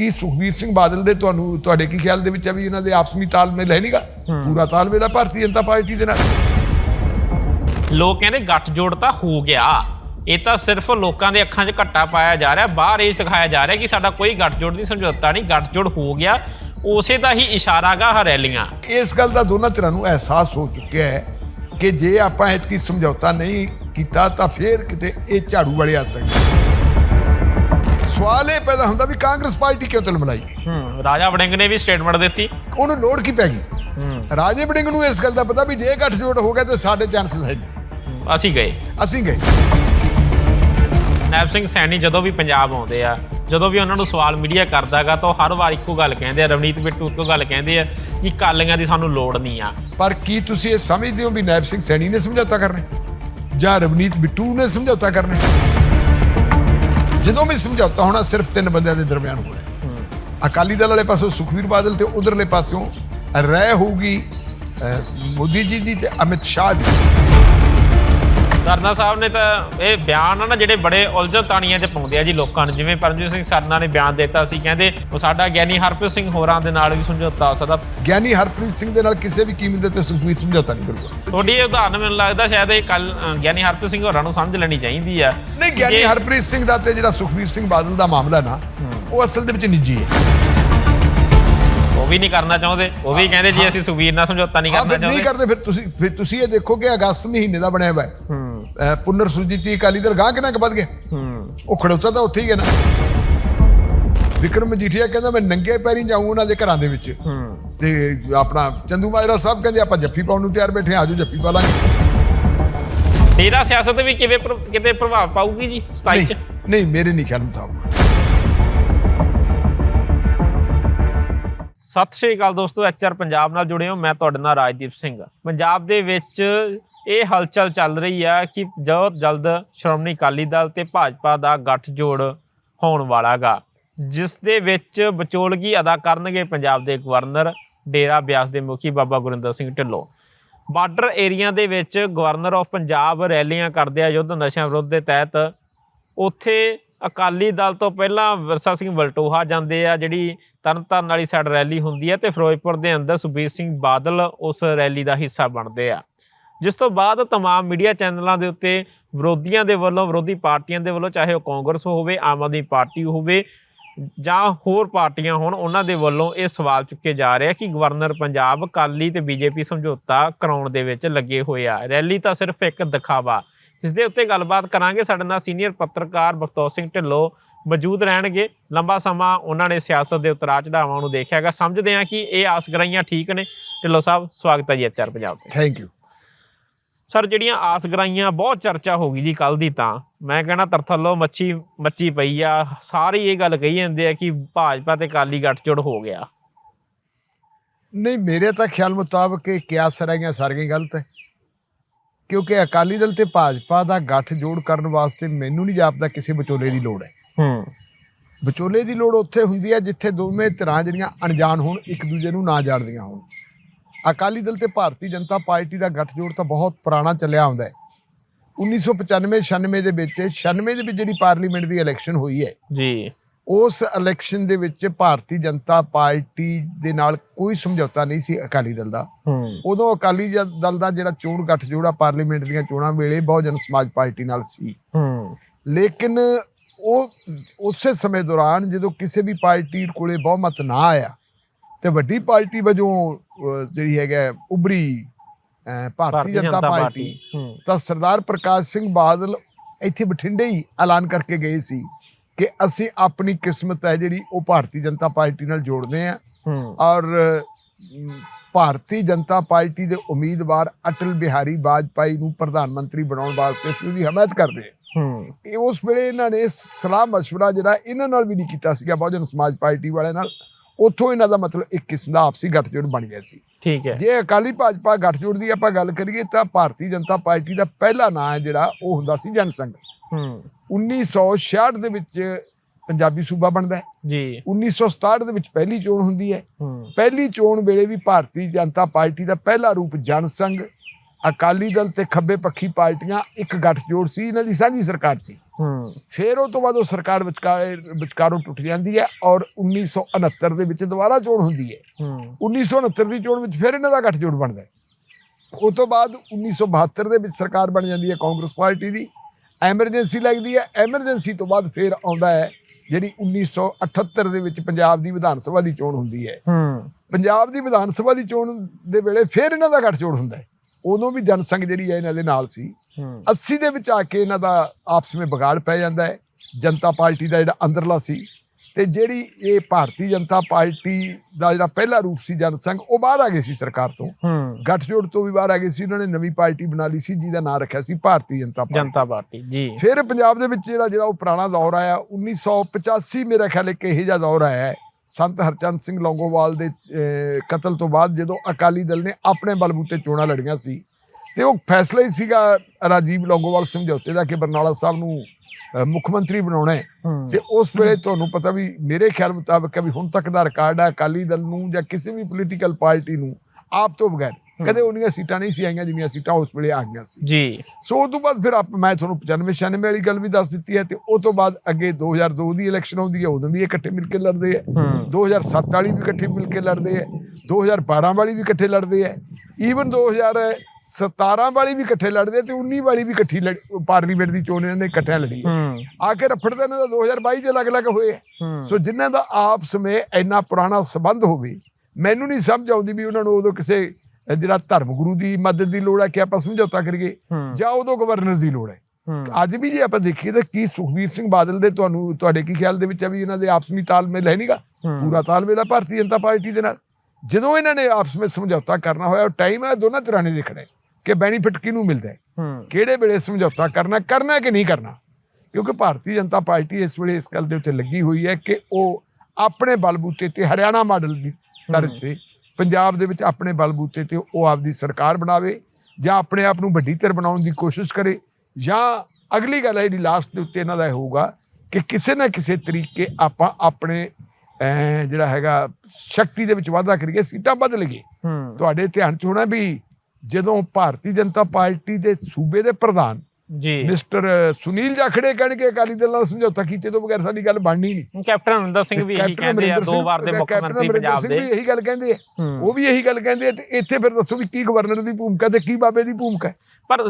ਕੀ ਸੁਖਬੀਰ ਸਿੰਘ ਬਾਦਲ ਦੇ ਤੁਹਾਨੂੰ ਤੁਹਾਡੇ ਕੀ ਖਿਆਲ ਦੇ ਵਿੱਚ ਹੈ ਵੀ ਇਹਨਾਂ ਦੇ ਆਪਸੀ ਤਾਲਮੇਲ ਹੈ ਨਹੀਂਗਾ? ਪੂਰਾ ਤਾਲਮੇਲ ਹੈ ਭਾਰਤੀ ਜਨਤਾ ਪਾਰਟੀ ਦੇ ਨਾਲ। ਲੋਕ ਕਹਿੰਦੇ ਗੱਠਜੋੜ ਤਾਂ ਹੋ ਗਿਆ। ਇਹ ਤਾਂ ਸਿਰਫ ਲੋਕਾਂ ਦੇ ਅੱਖਾਂ 'ਚ ਘੱਟਾ ਪਾਇਆ ਜਾ ਰਿਹਾ ਬਾਹਰ ਇਹ ਦਿਖਾਇਆ ਜਾ ਰਿਹਾ ਕਿ ਸਾਡਾ ਕੋਈ ਗੱਠਜੋੜ ਨਹੀਂ ਸਮਝੌਤਾ ਨਹੀਂ ਗੱਠਜੋੜ ਹੋ ਗਿਆ। ਉਸੇ ਦਾ ਹੀ ਇਸ਼ਾਰਾ ਗਾ ਆਹ ਰੈਲੀਆਂ। ਇਸ ਗੱਲ ਦਾ ਦੋਨਾਂ ਧਿਰਾਂ ਨੂੰ ਅਹਿਸਾਸ ਹੋ ਚੁੱਕਿਆ ਹੈ ਕਿ ਜੇ ਆਪਾਂ ਐਤਕੀ ਸਮਝੌਤਾ ਨਹੀਂ ਕੀਤਾ ਤਾਂ ਫੇਰ ਕਿਤੇ ਇਹ ਝਾੜੂ ਵਾਲੇ ਆ ਸਕਦੇ। ਸਵਾਲ ਇਹ ਪੈਦਾ ਹੁੰਦਾ ਵੀ ਕਾਂਗਰਸ ਪਾਰਟੀ ਕਿਉਂ ਤਲਮਲਾਈ ਹੂੰ ਰਾਜਾ ਵੜਿੰਗ ਨੇ ਵੀ ਸਟੇਟਮੈਂਟ ਦਿੱਤੀ। ਉਹਨੂੰ ਲੋੜ ਕੀ ਪੈ ਗਈ? ਰਾਜੇ ਬੜਿੰਗ ਨੂੰ ਇਸ ਗੱਲ ਦਾ ਪਤਾ ਵੀ ਜੇ ਗੱਠਜੋੜ ਹੋ ਗਿਆ ਤੇ ਸਾਡੇ ਚਾਂਸਸ ਹੈ ਅਸੀਂ ਗਏ। ਅਸੀਂ ਗਏ। ਨੈਬ ਸਿੰਘ ਸੈਣੀ ਜਦੋਂ ਵੀ ਪੰਜਾਬ ਆਉਂਦੇ ਆ ਜਦੋਂ ਵੀ ਉਹਨਾਂ ਨੂੰ ਸਵਾਲ ਮੀਡੀਆ ਕਰਦਾਗਾ ਤਾਂ ਉਹ ਹਰ ਵਾਰ ਇੱਕੋ ਗੱਲ ਕਹਿੰਦੇ ਆ ਰਵਨੀਤ ਬਿੱਟੂ ਇੱਕੋ ਗੱਲ ਕਹਿੰਦੇ ਆ ਕਿ ਕਾਲੀਆਂ ਦੀ ਸਾਨੂੰ ਲੋੜ ਨਹੀਂ ਆ। ਪਰ ਕੀ ਤੁਸੀਂ ਇਹ ਸਮਝਦੇ ਹੋ ਵੀ ਨੈਬ ਸਿੰਘ ਸੈਣੀ ਨੇ ਸਮਝੌਤਾ ਕਰਨਾ? ਜਾਂ ਰਵਨੀਤ ਬਿੱਟੂ ਨੇ ਸਮਝੌਤਾ ਕਰਨਾ? ਜਦੋਂ ਵੀ ਸਮਝੌਤਾ ਹੋਣਾ ਸਿਰਫ ਤਿੰਨ ਬੰਦਿਆਂ ਦੇ ਦਰਮਿਆਨ ਹੋਣਾ। ਅਕਾਲੀ ਦਲ ਵਾਲੇ ਪਾਸੋਂ ਸੁਖਵੀਰ ਬਾਦਲ ਤੇ ਉਧਰਲੇ ਪਾਸਿਓਂ ਰਹਿ ਹੋਊਗੀ ਮੋਦੀ ਜੀ ਦੀ ਤੇ ਅਮਿਤ ਸ਼ਾਹ ਦੀ ਸਰਨਾ ਸਾਹਿਬ ਨੇ ਤਾਂ ਇਹ ਬਿਆਨ ਨਾ ਜਿਹੜੇ ਬੜੇ ਉਲਝਣ ਤਾਣੀਆਂ 'ਚ ਪਾਉਂਦੇ ਆ ਜੀ ਲੋਕਾਂ ਨੂੰ। ਜਿਵੇਂ ਪਰਮਜੀਤ ਸਿੰਘ ਸਰਨਾ ਨੇ ਬਿਆਨ ਦਿੱਤਾ ਸੀ ਕਹਿੰਦੇ ਉਹ ਸਾਡਾ ਗਿਆਨੀ ਹਰਪ੍ਰੀਤ ਸਿੰਘ ਹੋਰਾਂ ਦੇ ਨਾਲ ਵੀ ਸਮਝੌਤਾ ਹੋ ਸਕਦਾ ਗਿਆਨੀ ਹਰਪ੍ਰੀਤ ਸਿੰਘ ਦੇ ਨਾਲ ਕਿਸੇ ਵੀ ਕੀਮਤ ਦੇ ਤੇ ਸੁਖਵੀਰ ਸਮਝੌਤਾ ਨਹੀਂ ਕਰੂਗਾ। ਤੁਹਾਡੀ ਇਹ ਉਦਾਹਰਨ ਮੈਨੂੰ ਲੱਗਦਾ ਸ਼ਾਇਦ ਇਹ ਕੱਲ ਗਿਆਨੀ ਹਰਪ੍ਰੀਤ ਸਿੰਘ ਹੋਰਾਂ ਨੂੰ ਸਮਝ ਲੈਣੀ ਚਾਹੀਦੀ ਆ। ਨਹੀਂ ਗਿਆਨੀ ਹਰਪ੍ਰੀਤ ਸਿੰਘ ਦਾ ਤੇ ਜਿਹੜਾ ਸੁਖਵੀਰ ਸਿੰਘ ਬਾਦਲ ਦਾ ਮਾਮਲਾ ਨਾ ਉਹ ਅਸਲ ਦੇ ਵਿੱਚ ਨਿੱਜੀ ਹੈ। ਉਹ ਵੀ ਨਹੀਂ ਕਰਨਾ ਚਾਹੁੰਦੇ ਉਹ ਵੀ ਕਹਿੰਦੇ ਜੀ ਅਸੀਂ ਸੁਖਬੀਰ ਨਾਲ ਸਮਝੌਤਾ ਨਹੀਂ ਕਰਨਾ ਫਿਰ ਨਹੀਂ ਚਾਹੁੰਦੇ। ਕਰਦੇ ਫਿਰ ਤੁਸੀਂ ਫਿਰ ਤੁਸੀਂ ਇਹ ਦੇਖੋ ਕਿ ਅਗਸਤ ਮਹੀਨੇ ਦਾ ਬਣਿਆ ਹੋਇਆ ਹੈ। ਪੁਨਰ ਸੁਰਜੀਤੀ ਅਕਾਲੀ ਦਲ ਗਾਂ ਕਿੰਨਾ ਕੁ ਵੱਧ ਗਿਆ ਹੂੰ ਉਹ ਖੜੋਤਾ ਤਾਂ ਉੱਥੇ ਹੀ ਹੈ ਨਾ। ਵਿਕਰਮ ਮਜੀਠੀਆ ਕਹਿੰਦਾ ਮੈਂ ਨੰਗੇ ਪੈਰੀ ਜਾਊਂ ਉਹਨਾਂ ਦੇ ਘਰਾਂ ਦੇ ਵਿੱਚ। ਹੂੰ ਤੇ ਆਪਣਾ ਚੰਦੂ ਮਾਜਰਾ ਸਾਹਿਬ ਕਹਿੰਦੇ ਆਪਾਂ ਜੱਫੀ ਪਾਉਣ ਨੂੰ ਤਿਆਰ ਬੈਠੇ ਆਜੋ ਜੱਫੀ ਪਾ ਲਾਂਗੇ। ਤੇਰਾ ਸਿਆਸਤ ਵੀ ਕਿਵੇਂ ਪ੍ਰ- ਕਿਤੇ ਪ੍ਰਭਾਵ ਪਾਊਗੀ ਜੀ 27 ਚ? ਨਹੀਂ ਨਹੀਂ ਮੇਰੇ ਨਹੀਂ ਖਿਆਲ ਮੁਤਾਬਕ। ਸਤਿ ਸ਼੍ਰੀ ਅਕਾਲ ਦੋਸਤੋ ਐਚਆਰ ਪੰਜਾਬ ਨਾਲ ਜੁੜੇ ਹੋ। ਮੈਂ ਤੁਹਾਡੇ ਨਾਲ ਰਾਜਦੀਪ ਸਿੰਘ। ਪੰਜਾਬ ਦੇ ਵਿੱਚ ਇਹ ਹਲਚਲ ਚੱਲ ਰਹੀ ਆ ਕਿ ਬਹੁਤ ਜਲਦ ਸ਼੍ਰੋਮਣੀ ਅਕਾਲੀ ਦਲ ਤੇ ਭਾਜਪਾ ਦਾ ਗੱਠਜੋੜ ਹੋਣ ਵਾਲਾਗਾ, ਜਿਸ ਦੇ ਵਿੱਚ ਵਿਚੋਲਗੀ ਅਦਾ ਕਰਨਗੇ ਪੰਜਾਬ ਦੇ ਗਵਰਨਰ ਡੇਰਾ ਬਿਆਸ ਦੇ ਮੁਖੀ ਬਾਬਾ ਗੁਰਿੰਦਰ ਸਿੰਘ ਢਿੱਲੋਂ। ਬਾਰਡਰ ਏਰੀਆ ਦੇ ਵਿੱਚ ਗਵਰਨਰ ਆਫ ਪੰਜਾਬ ਰੈਲੀਆਂ ਕਰਦੇ ਆ ਯੁੱਧ ਨਸ਼ਿਆਂ ਵਿਰੁੱਧ ਦੇ ਤਹਿਤ। ਉੱਥੇ ਅਕਾਲੀ ਦਲ ਤੋਂ ਪਹਿਲਾਂ ਵਿਰਸਾ ਸਿੰਘ ਵਲਟੋਹਾ ਜਾਂਦੇ ਆ, ਜਿਹੜੀ ਤਰਨਤਾਰਨ ਵਾਲੀ ਸਾਈਡ ਰੈਲੀ ਹੁੰਦੀ ਹੈ ਤੇ ਫਿਰੋਜ਼ਪੁਰ ਦੇ ਅੰਦਰ ਸੁਖਬੀਰ ਸਿੰਘ ਬਾਦਲ ਉਸ ਰੈਲੀ ਦਾ ਹਿੱਸਾ ਬਣਦੇ ਆ। ਜਿਸ ਤੋਂ ਬਾਅਦ तमाम ਮੀਡੀਆ ਚੈਨਲਾਂ ਦੇ ਉੱਤੇ ਵਿਰੋਧੀਆਂ ਦੇ ਵੱਲੋਂ ਵਿਰੋਧੀ ਪਾਰਟੀਆਂ ਦੇ ਵੱਲੋਂ ਚਾਹੇ ਉਹ ਕਾਂਗਰਸ ਹੋਵੇ ਆਮ ਆਦਮੀ ਪਾਰਟੀ ਹੋਵੇ ਜਾਂ ਹੋਰ ਪਾਰਟੀਆਂ ਹੋਣ ਉਹਨਾਂ ਦੇ ਵੱਲੋਂ ਇਹ ਸਵਾਲ ਚੁੱਕੇ ਜਾ ਰਹੇ ਆ ਕਿ ਗਵਰਨਰ ਪੰਜਾਬ ਅਕਾਲੀ ਤੇ ਬੀਜੇਪੀ ਸਮਝੌਤਾ ਕਰਾਉਣ ਦੇ ਵਿੱਚ ਲੱਗੇ ਹੋਏ ਆ ਰੈਲੀ ਤਾਂ ਸਿਰਫ ਇੱਕ ਦਿਖਾਵਾ ਇਸ ਦੇ ਉੱਤੇ ਗੱਲਬਾਤ ਕਰਾਂਗੇ ਸਾਡੇ ਨਾਲ ਸੀਨੀਅਰ ਪੱਤਰਕਾਰ ਬਖਤੌਰ ਸਿੰਘ ਢਿੱਲੋਂ ਮੌਜੂਦ ਰਹਿਣਗੇ ਲੰਬਾ ਸਮਾਂ ਉਹਨਾਂ ਨੇ ਸਿਆਸਤ ਦੇ ਉਤਰਾਅ ਚੜਾਵਾਂ ਨੂੰ ਦੇਖਿਆਗਾ ਸਮਝਦੇ ਆ ਕਿ ਇਹ ਆਸ ਗਰਾਈਆਂ ਠੀਕ ਨੇ ਢਿੱਲੋਂ ਸਾਹਿਬ ਸਵਾਗਤ ਹੈ ਜੀ ਐਚਆਰ ਪੰਜਾਬ ਤੇ ਥੈਂਕ ਯੂ ਸਰ ਜਿਹੜੀਆਂ ਆਸ ਗਰਾਈਆਂ ਬਹੁਤ ਚਰਚਾ ਹੋ ਗਈ ਜੀ ਕੱਲ ਦੀ ਤਾਂ। ਮੈਂ ਕਹਿਣਾ ਤਰਥੱਲੋ ਮੱਛੀ ਮੱਚੀ ਪਈ ਆ। ਸਾਰੇ ਇਹ ਗੱਲ ਕਹੀ ਜਾਂਦੇ ਆ ਕਿ ਭਾਜਪਾ ਤੇ ਕਾਲੀ ਗੱਠਜੋੜ ਹੋ ਗਿਆ। ਨਹੀਂ ਮੇਰੇ ਤਾਂ ਖਿਆਲ ਮੁਤਾਬਕ ਇਹ ਕਿਆਸ ਸਰਾਈਆਂ ਸਾਰੀਆਂ ਗਲਤ ਹੈ। ਕਿਉਂਕਿ ਅਕਾਲੀ ਦਲ ਤੇ ਭਾਜਪਾ ਦਾ ਗੱਠ ਜੋੜ ਕਰਨ ਵਾਸਤੇ ਮੈਨੂੰ ਨਹੀਂ ਜਾਪਦਾ ਕਿਸੇ ਵਿਚੋਲੇ ਦੀ ਲੋੜ ਹੈ। ਹੂੰ। ਵਿਚੋਲੇ ਦੀ ਲੋੜ ਉੱਥੇ ਹੁੰਦੀ ਹੈ ਜਿੱਥੇ ਦੋਵੇਂ ਧਿਰਾਂ ਜਿਹੜੀਆਂ ਅਣਜਾਣ ਹੋਣ ਇੱਕ ਦੂਜੇ ਨੂੰ ਨਾ ਜਾਣਦੀਆਂ ਹੋਣ। ਅਕਾਲੀ ਦਲ ਤੇ ਭਾਰਤੀ ਜਨਤਾ ਪਾਰਟੀ ਦਾ ਗੱਠਜੋੜ ਤਾਂ ਬਹੁਤ ਪੁਰਾਣਾ ਚੱਲਿਆ ਆਉਂਦਾ ਹੈ। 1995 96 ਦੇ ਵਿੱਚ 96 ਦੇ ਵਿੱਚ ਜਿਹੜੀ ਪਾਰਲੀਮੈਂਟ ਦੀ ਇਲੈਕਸ਼ਨ ਹੋਈ ਹੈ ਜੀ। ਉਸ ਇਲੈਕਸ਼ਨ ਦੇ ਵਿੱਚ ਭਾਰਤੀ ਜਨਤਾ ਪਾਰਟੀ ਦੇ ਨਾਲ ਕੋਈ ਸਮਝੌਤਾ ਨਹੀਂ ਸੀ ਅਕਾਲੀ ਦਲ ਦਾ। ਉਦੋਂ ਅਕਾਲੀ ਦਲ ਦਾ ਜਿਹੜਾ ਚੋਣ ਗੱਠਜੋੜ ਪਾਰਲੀਮੈਂਟ ਦੀਆਂ ਚੋਣਾਂ ਵੇਲੇ ਬਹੁਜਨ ਸਮਾਜ ਪਾਰਟੀ ਨਾਲ ਸੀ। ਲੇਕਿਨ ਉਹ ਉਸੇ ਸਮੇਂ ਦੌਰਾਨ ਜਦੋਂ ਕਿਸੇ ਵੀ ਪਾਰਟੀ ਕੋਲੇ ਬਹੁਮਤ ਨਾ ਆਇਆ ਤੇ ਵੱਡੀ ਪਾਰਟੀ ਵਜੋਂ ਅਹ, ਜਿਹੜੀ ਹੈਗਾ ਉਭਰੀ ਅਹ, ਭਾਰਤੀ ਜਨਤਾ ਪਾਰਟੀ ਹੂੰ ਤਾਂ ਸਰਦਾਰ ਪ੍ਰਕਾਸ਼ ਸਿੰਘ ਬਾਦਲ ਇੱਥੇ ਬਠਿੰਡੇ ਹੀ ਐਲਾਨ ਕਰਕੇ ਗਏ ਸੀ ਕਿ ਅਸੀਂ ਆਪਣੀ ਕਿਸਮਤ ਹੈ ਜਿਹੜੀ ਉਹ ਭਾਰਤੀ ਜਨਤਾ ਪਾਰਟੀ ਨਾਲ ਜੋੜਦੇ ਆ ਹੂੰ ਔਰ ਅਮ, ਭਾਰਤੀ ਜਨਤਾ ਪਾਰਟੀ ਦੇ ਉਮੀਦਵਾਰ ਅਟਲ ਬਿਹਾਰੀ ਵਾਜਪਾਈ ਨੂੰ ਪ੍ਰਧਾਨ ਮੰਤਰੀ ਬਣਾਉਣ ਵਾਸਤੇ ਅਸੀਂ ਉਹਦੀ ਹਮਾਇਤ ਕਰਦੇ ਹਾਂ ਹੂੰ ਇਹ ਉਸ ਵੇਲੇ ਇਹਨਾਂ ਨੇ ਸਲਾਹ مشورہ ਜਿਹੜਾ ਇਹਨਾਂ ਨਾਲ ਵੀ ਨਹੀਂ ਕੀਤਾ ਸੀਗਾ ਬਹੁਜਨ ਸਮਾਜ ਪਾਰਟੀ ਵਾਲਿਆਂ ਨਾਲ ਉੱਥੋਂ ਇਹਨਾਂ ਦਾ ਮਤਲਬ ਇੱਕ ਕਿਸਮ ਦਾ ਆਪਸੀ ਗੱਠਜੋੜ ਬਣ ਗਿਆ ਸੀ। ਠੀਕ ਹੈ। ਜੇ ਅਕਾਲੀ ਭਾਜਪਾ ਗੱਠਜੋੜ ਦੀ ਆਪਾਂ ਗੱਲ ਕਰੀਏ ਤਾਂ ਭਾਰਤੀ ਜਨਤਾ ਪਾਰਟੀ ਦਾ ਪਹਿਲਾ ਨਾਂ ਹੈ ਜਿਹੜਾ ਉਹ ਹੁੰਦਾ ਸੀ ਜਨਸੰਘ। ਹੂੰ। 1966 ਦੇ ਵਿੱਚ ਪੰਜਾਬੀ ਸੂਬਾ ਬਣਦਾ ਹੈ। ਜੀ। 1967 ਦੇ ਵਿੱਚ ਪਹਿਲੀ ਚੋਣ ਹੁੰਦੀ ਹੈ। ਹੂੰ। ਪਹਿਲੀ ਚੋਣ ਵੇਲੇ ਵੀ ਭਾਰਤੀ ਜਨਤਾ ਪਾਰਟੀ ਦਾ ਪਹਿਲਾ ਰੂਪ ਜਨਸੰਘ ਅਕਾਲੀ ਦਲ ਤੇ ਖੱਬੇ ਪੱਖੀ ਪਾਰਟੀਆਂ ਇੱਕ ਗੱਠਜੋੜ ਸੀ ਇਹਨਾਂ ਦੀ ਸਾਂਝੀ ਸਰਕਾਰ ਸੀ। ਹੂੰ। ਫਿਰ ਉਹ ਤੋਂ ਬਾਅਦ ਉਹ ਸਰਕਾਰ ਵਿਚਕਾਰ ਵਿਚਕਾਰੋਂ ਟੁੱਟ ਜਾਂਦੀ ਹੈ ਔਰ 1969 ਦੇ ਵਿੱਚ ਦੁਬਾਰਾ ਚੋਣ ਹੁੰਦੀ ਹੈ। ਹੂੰ। 1969 ਦੀ ਚੋਣ ਵਿੱਚ ਫਿਰ ਇਹਨਾਂ ਦਾ ਗੱਠਜੋੜ ਬਣਦਾ ਹੈ। ਉਸ ਤੋਂ ਬਾਅਦ 1972 ਦੇ ਵਿੱਚ ਸਰਕਾਰ ਬਣ ਜਾਂਦੀ ਹੈ ਕਾਂਗਰਸ ਪਾਰਟੀ ਦੀ। ਐਮਰਜੈਂਸੀ ਲੱਗਦੀ ਹੈ। ਐਮਰਜੈਂਸੀ ਤੋਂ ਬਾਅਦ ਫਿਰ ਆਉਂਦਾ ਹੈ ਜਿਹੜੀ 1978 ਦੇ ਵਿੱਚ ਪੰਜਾਬ ਦੀ ਵਿਧਾਨ ਸਭਾ ਦੀ ਚੋਣ ਹੁੰਦੀ ਹੈ। ਹੂੰ। ਪੰਜਾਬ ਦੀ ਵਿਧਾਨ ਸਭਾ ਦੀ ਚੋਣ ਦੇ ਵੇਲੇ ਫਿਰ ਇਹਨਾਂ ਦਾ ਗੱਠਜੋੜ ਹੁੰਦਾ ਹੈ। ਉਦੋਂ ਵੀ ਜਨਸੰਘ ਜਿਹੜੀ ਹੈ ਇਹਨਾਂ ਦੇ ਨਾਲ ਸੀ। ਹੂੰ। 80 ਦੇ ਵਿੱਚ ਆ ਕੇ ਇਹਨਾਂ ਦਾ ਆਪਸ ਵਿੱਚ ਵਿਗਾੜ ਪੈ ਜਾਂਦਾ ਹੈ। ਜਨਤਾ ਪਾਰਟੀ ਦਾ ਜਿਹੜਾ ਅੰਦਰਲਾ ਸੀ ਤੇ ਜਿਹੜੀ ਇਹ ਭਾਰਤੀ ਜਨਤਾ ਪਾਰਟੀ ਦਾ ਜਿਹੜਾ ਪਹਿਲਾ ਰੂਪ ਸੀ ਜਨਸੰਘ ਉਹ ਬਾਹਰ ਆ ਗਏ ਸੀ ਸਰਕਾਰ ਤੋਂ। ਗੱਠਜੋੜ ਤੋਂ ਵੀ ਬਾਹਰ ਆ ਗਏ ਸੀ। ਉਹਨਾਂ ਨੇ ਨਵੀਂ ਪਾਰਟੀ ਬਣਾ ਲਈ ਸੀ ਜਿਹਦਾ ਨਾਮ ਰੱਖਿਆ ਸੀ ਭਾਰਤੀ ਜਨਤਾ ਪਾਰਟੀ। ਜਨਤਾ ਪਾਰਟੀ ਜੀ। ਫਿਰ ਪੰਜਾਬ ਦੇ ਵਿੱਚ ਜਿਹੜਾ ਜਿਹੜਾ ਉਹ ਪੁਰਾਣਾ ਦੌਰ ਆਇਆ 1985 ਮੇਰਾ ਖਿਆਲ ਇੱਕ ਇਹੋ ਜਿਹਾ ਦੌਰ ਆਇਆ ਹੈ। ਸੰਤ ਹਰਚੰਦ ਸਿੰਘ ਲੌਂਗੋਵਾਲ ਦੇ ਕਤਲ ਤੋਂ ਬਾਅਦ ਜਦੋਂ ਅਕਾਲੀ ਦਲ ਨੇ ਆਪਣੇ ਬਲਬੂਤੇ ਚੋਣਾਂ ਲੜੀਆਂ ਸੀ ਤੇ ਉਹ ਫੈਸਲਾ ਹੀ ਸੀਗਾ ਰਾਜੀਵ ਲੌਂਗੋਵਾਲ ਸਮਝੌਤੇ ਦਾ ਕਿ ਬਰਨਾਲਾ ਸਾਹਿਬ ਨੂੰ ਮੁੱਖ ਮੰਤਰੀ ਬਣਾਉਣਾ ਹੈ। ਤੇ ਉਸ ਵੇਲੇ ਤੁਹਾਨੂੰ ਪਤਾ ਵੀ ਮੇਰੇ ਖਿਆਲ ਮੁਤਾਬਕ ਹੈ ਵੀ ਹੁਣ ਤੱਕ ਦਾ ਰਿਕਾਰਡ ਹੈ ਅਕਾਲੀ ਦਲ ਨੂੰ ਜਾਂ ਕਿਸੇ ਵੀ ਪੋਲੀਟੀਕਲ ਪਾਰਟੀ ਨੂੰ ਆਪ ਤੋਂ ਬਗੈਰ। ਕਦੇ ਉਹਨੀਆਂ ਸੀਟਾਂ ਨਹੀਂ ਸੀ ਆਈਆਂ ਜਿੰਨੀਆਂ ਸੀਟਾਂ ਉਸ ਵੇਲੇ ਆ ਗਈਆਂ ਸੀ। ਜੀ। ਸੋ ਉਹ ਤੋਂ ਬਾਅਦ ਫਿਰ ਆਪ ਮੈਂ ਤੁਹਾਨੂੰ 95 96 ਵਾਲੀ ਗੱਲ ਵੀ ਦੱਸ ਦਿੱਤੀ ਹੈ ਤੇ ਉਹ ਤੋਂ ਬਾਅਦ ਅੱਗੇ 2002 ਦੀ ਇਲੈਕਸ਼ਨ ਆਉਂਦੀ ਹੈ ਉਦੋਂ ਵੀ ਇਹ ਇਕੱਠੇ ਮਿਲ ਕੇ ਲੜਦੇ ਆ ਹੂੰ। 2007 ਵਾਲੀ ਵੀ ਇਕੱਠੇ ਮਿਲ ਕੇ ਲੜਦੇ ਆ 2012 ਵਾਲੀ ਵੀ ਇਕੱਠੇ ਲੜਦੇ ਆ ਈਵਨ 2017 ਵਾਲੀ ਵੀ ਇਕੱਠੇ ਲੜਦੇ ਤੇ 19 ਵਾਲੀ ਵੀ ਇਕੱਠੀ ਪਾਰਲੀਮੈਂਟ ਦੀ ਚੋਣ ਇਹਨਾਂ ਨੇ ਇਕੱਠਿਆਂ ਲੜੀ ਹੈ। ਆ ਕੇ ਰਫੜ ਤਾਂ ਇਹਨਾਂ ਦਾ 2022 ਚ ਅਲੱਗ-ਅਲੱਗ ਹੋਏ ਸੋ ਜਿਨ੍ਹਾਂ ਦਾ ਆਪਸ ਵਿੱਚ ਇੰਨਾ ਪੁਰਾਣਾ ਸਬੰਧ ਹੋਵੇ ਮੈਨੂੰ ਨਹੀਂ ਸਮਝ ਆਉਂਦੀ ਵੀ ਉਹਨਾਂ ਨੂੰ ਉਦੋਂ ਕਿਸੇ ਜਿਹੜਾ ਧਰਮ ਗੁਰੂ ਦੀ ਮਦਦ ਦੀ ਲੋੜ ਹੈ ਕਿ ਆਪਾਂ ਸਮਝੌਤਾ ਕਰੀਏ ਜਾਂ ਉਦੋਂ ਗਵਰਨਰ ਦੀ ਲੋੜ ਹੈ। ਅੱਜ ਵੀ ਜੇ ਆਪਾਂ ਦੇਖੀਏ ਤਾਂ ਕੀ ਸੁਖਬੀਰ ਸਿੰਘ ਬਾਦਲ ਦੇ ਤੁਹਾਨੂੰ ਤੁਹਾਡੇ ਕੀ ਖਿਆਲ ਦੇ ਵਿੱਚ ਹੈ ਵੀ ਇਹਨਾਂ ਦੇ ਆਪਸ ਵਿੱਚ ਤਾਲਮੇਲ ਹੈ ਨਹੀਂਗਾ। ਪੂਰਾ ਤਾਲਮੇਲ ਹੈ ਭਾਰਤੀ ਜਨਤਾ ਪਾਰਟੀ ਦੇ ਨਾਲ। ਜਦੋਂ ਇਹਨਾਂ ਨੇ ਆਪਸ ਵਿੱਚ ਸਮਝੌਤਾ ਕਰਨਾ ਹੋਇਆ ਉਹ ਟਾਈਮ ਹੈ ਦੋਨਾਂ ਤਰ੍ਹਾਂ ਨੇ ਦੇਖਣਾ ਕਿ ਬੈਨੀਫਿਟ ਕਿਹਨੂੰ ਮਿਲਦਾ ਹੈ? ਹੂੰ। ਕਿਹੜੇ ਵੇਲੇ ਸਮਝੌਤਾ ਕਰਨਾ ਕਰਨਾ ਕਿ ਨਹੀਂ ਕਰਨਾ? ਕਿਉਂਕਿ ਭਾਰਤੀ ਜਨਤਾ ਪਾਰਟੀ ਇਸ ਵੇਲੇ ਇਸ ਗੱਲ ਦੇ ਉੱਤੇ ਲੱਗੀ ਹੋਈ ਹੈ ਕਿ ਉਹ ਆਪਣੇ ਬਲਬੂਤੇ ਤੇ ਹਰਿਆਣਾ ਮਾਡਲ ਦੀ ਤਰਜ਼ ਤੇ ਪੰਜਾਬ ਦੇ ਵਿੱਚ ਆਪਣੇ ਬਲਬੂਤੇ ਤੇ ਉਹ ਆਪਦੀ ਸਰਕਾਰ ਬਣਾਵੇ ਜਾਂ ਆਪਣੇ ਆਪ ਨੂੰ ਵੱਡੀ ਧਿਰ ਬਣਾਉਣ ਦੀ ਕੋਸ਼ਿਸ਼ ਕਰੇ ਜਾਂ ਅਗਲੀ ਗੱਲ ਹੈ ਜਿਹੜੀ ਲਾਸਟ ਦੇ ਉੱਤੇ ਇਹਨਾਂ ਦਾ ਇਹ ਹੋਊਗਾ ਕਿ ਕਿਸੇ ਨਾ ਕਿਸੇ ਤਰੀਕੇ ਆਪਾਂ ਆਪਣੇ ਜਿਹੜਾ ਹੈਗਾ ਸ਼ਕਤੀ ਦੇ ਵਿੱਚ ਵਾਧਾ ਕਰੀਏ ਸੀਟਾਂ ਵੱਧ ਲਈਏ। ਤੁਹਾਡੇ ਧਿਆਨ ਚ ਹੋਣਾ ਵੀ ਜਦੋਂ ਭਾਰਤੀ ਜਨਤਾ ਪਾਰਟੀ ਦੇ ਸੂਬੇ ਦੇ ਪ੍ਰਧਾਨ ਜੀ। ਮਿਸਟਰ ਸੁਨੀਲ ਜਾਖੜੇ ਕਹਿਣਗੇ ਅਕਾਲੀ ਦਲ ਨਾਲ ਸਮਝੌਤਾ ਕੀਤੇ ਤੋਂ ਬਗੈਰ ਸਾਡੀ ਗੱਲ ਬਣਨੀ ਨਹੀਂ। ਕੈਪਟਨ ਅਮਰਿੰਦਰ ਸਿੰਘ ਵੀ ਇਹੀ ਕਹਿੰਦੇ ਆ ਦੋ ਵਾਰ ਦੇ ਮੁੱਖ ਕੈਪਟਨ ਮੰਤਰੀ ਅਮਰਿੰਦਰ ਪੰਜਾਬ ਸਿੰਘ ਦੇ। ਵੀ ਇਹੀ ਗੱਲ ਕਹਿੰਦੇ ਆ। ਉਹ ਵੀ ਇਹੀ ਗੱਲ ਕਹਿੰਦੇ ਆ ਤੇ ਇੱਥੇ ਫਿਰ ਦੱਸੋ ਵੀ ਕੀ ਗਵਰਨਰ ਦੀ ਭੂਮਿਕਾ ਤੇ ਕੀ ਬਾਬੇ ਦੀ ਭੂਮਿਕਾ ਪਰ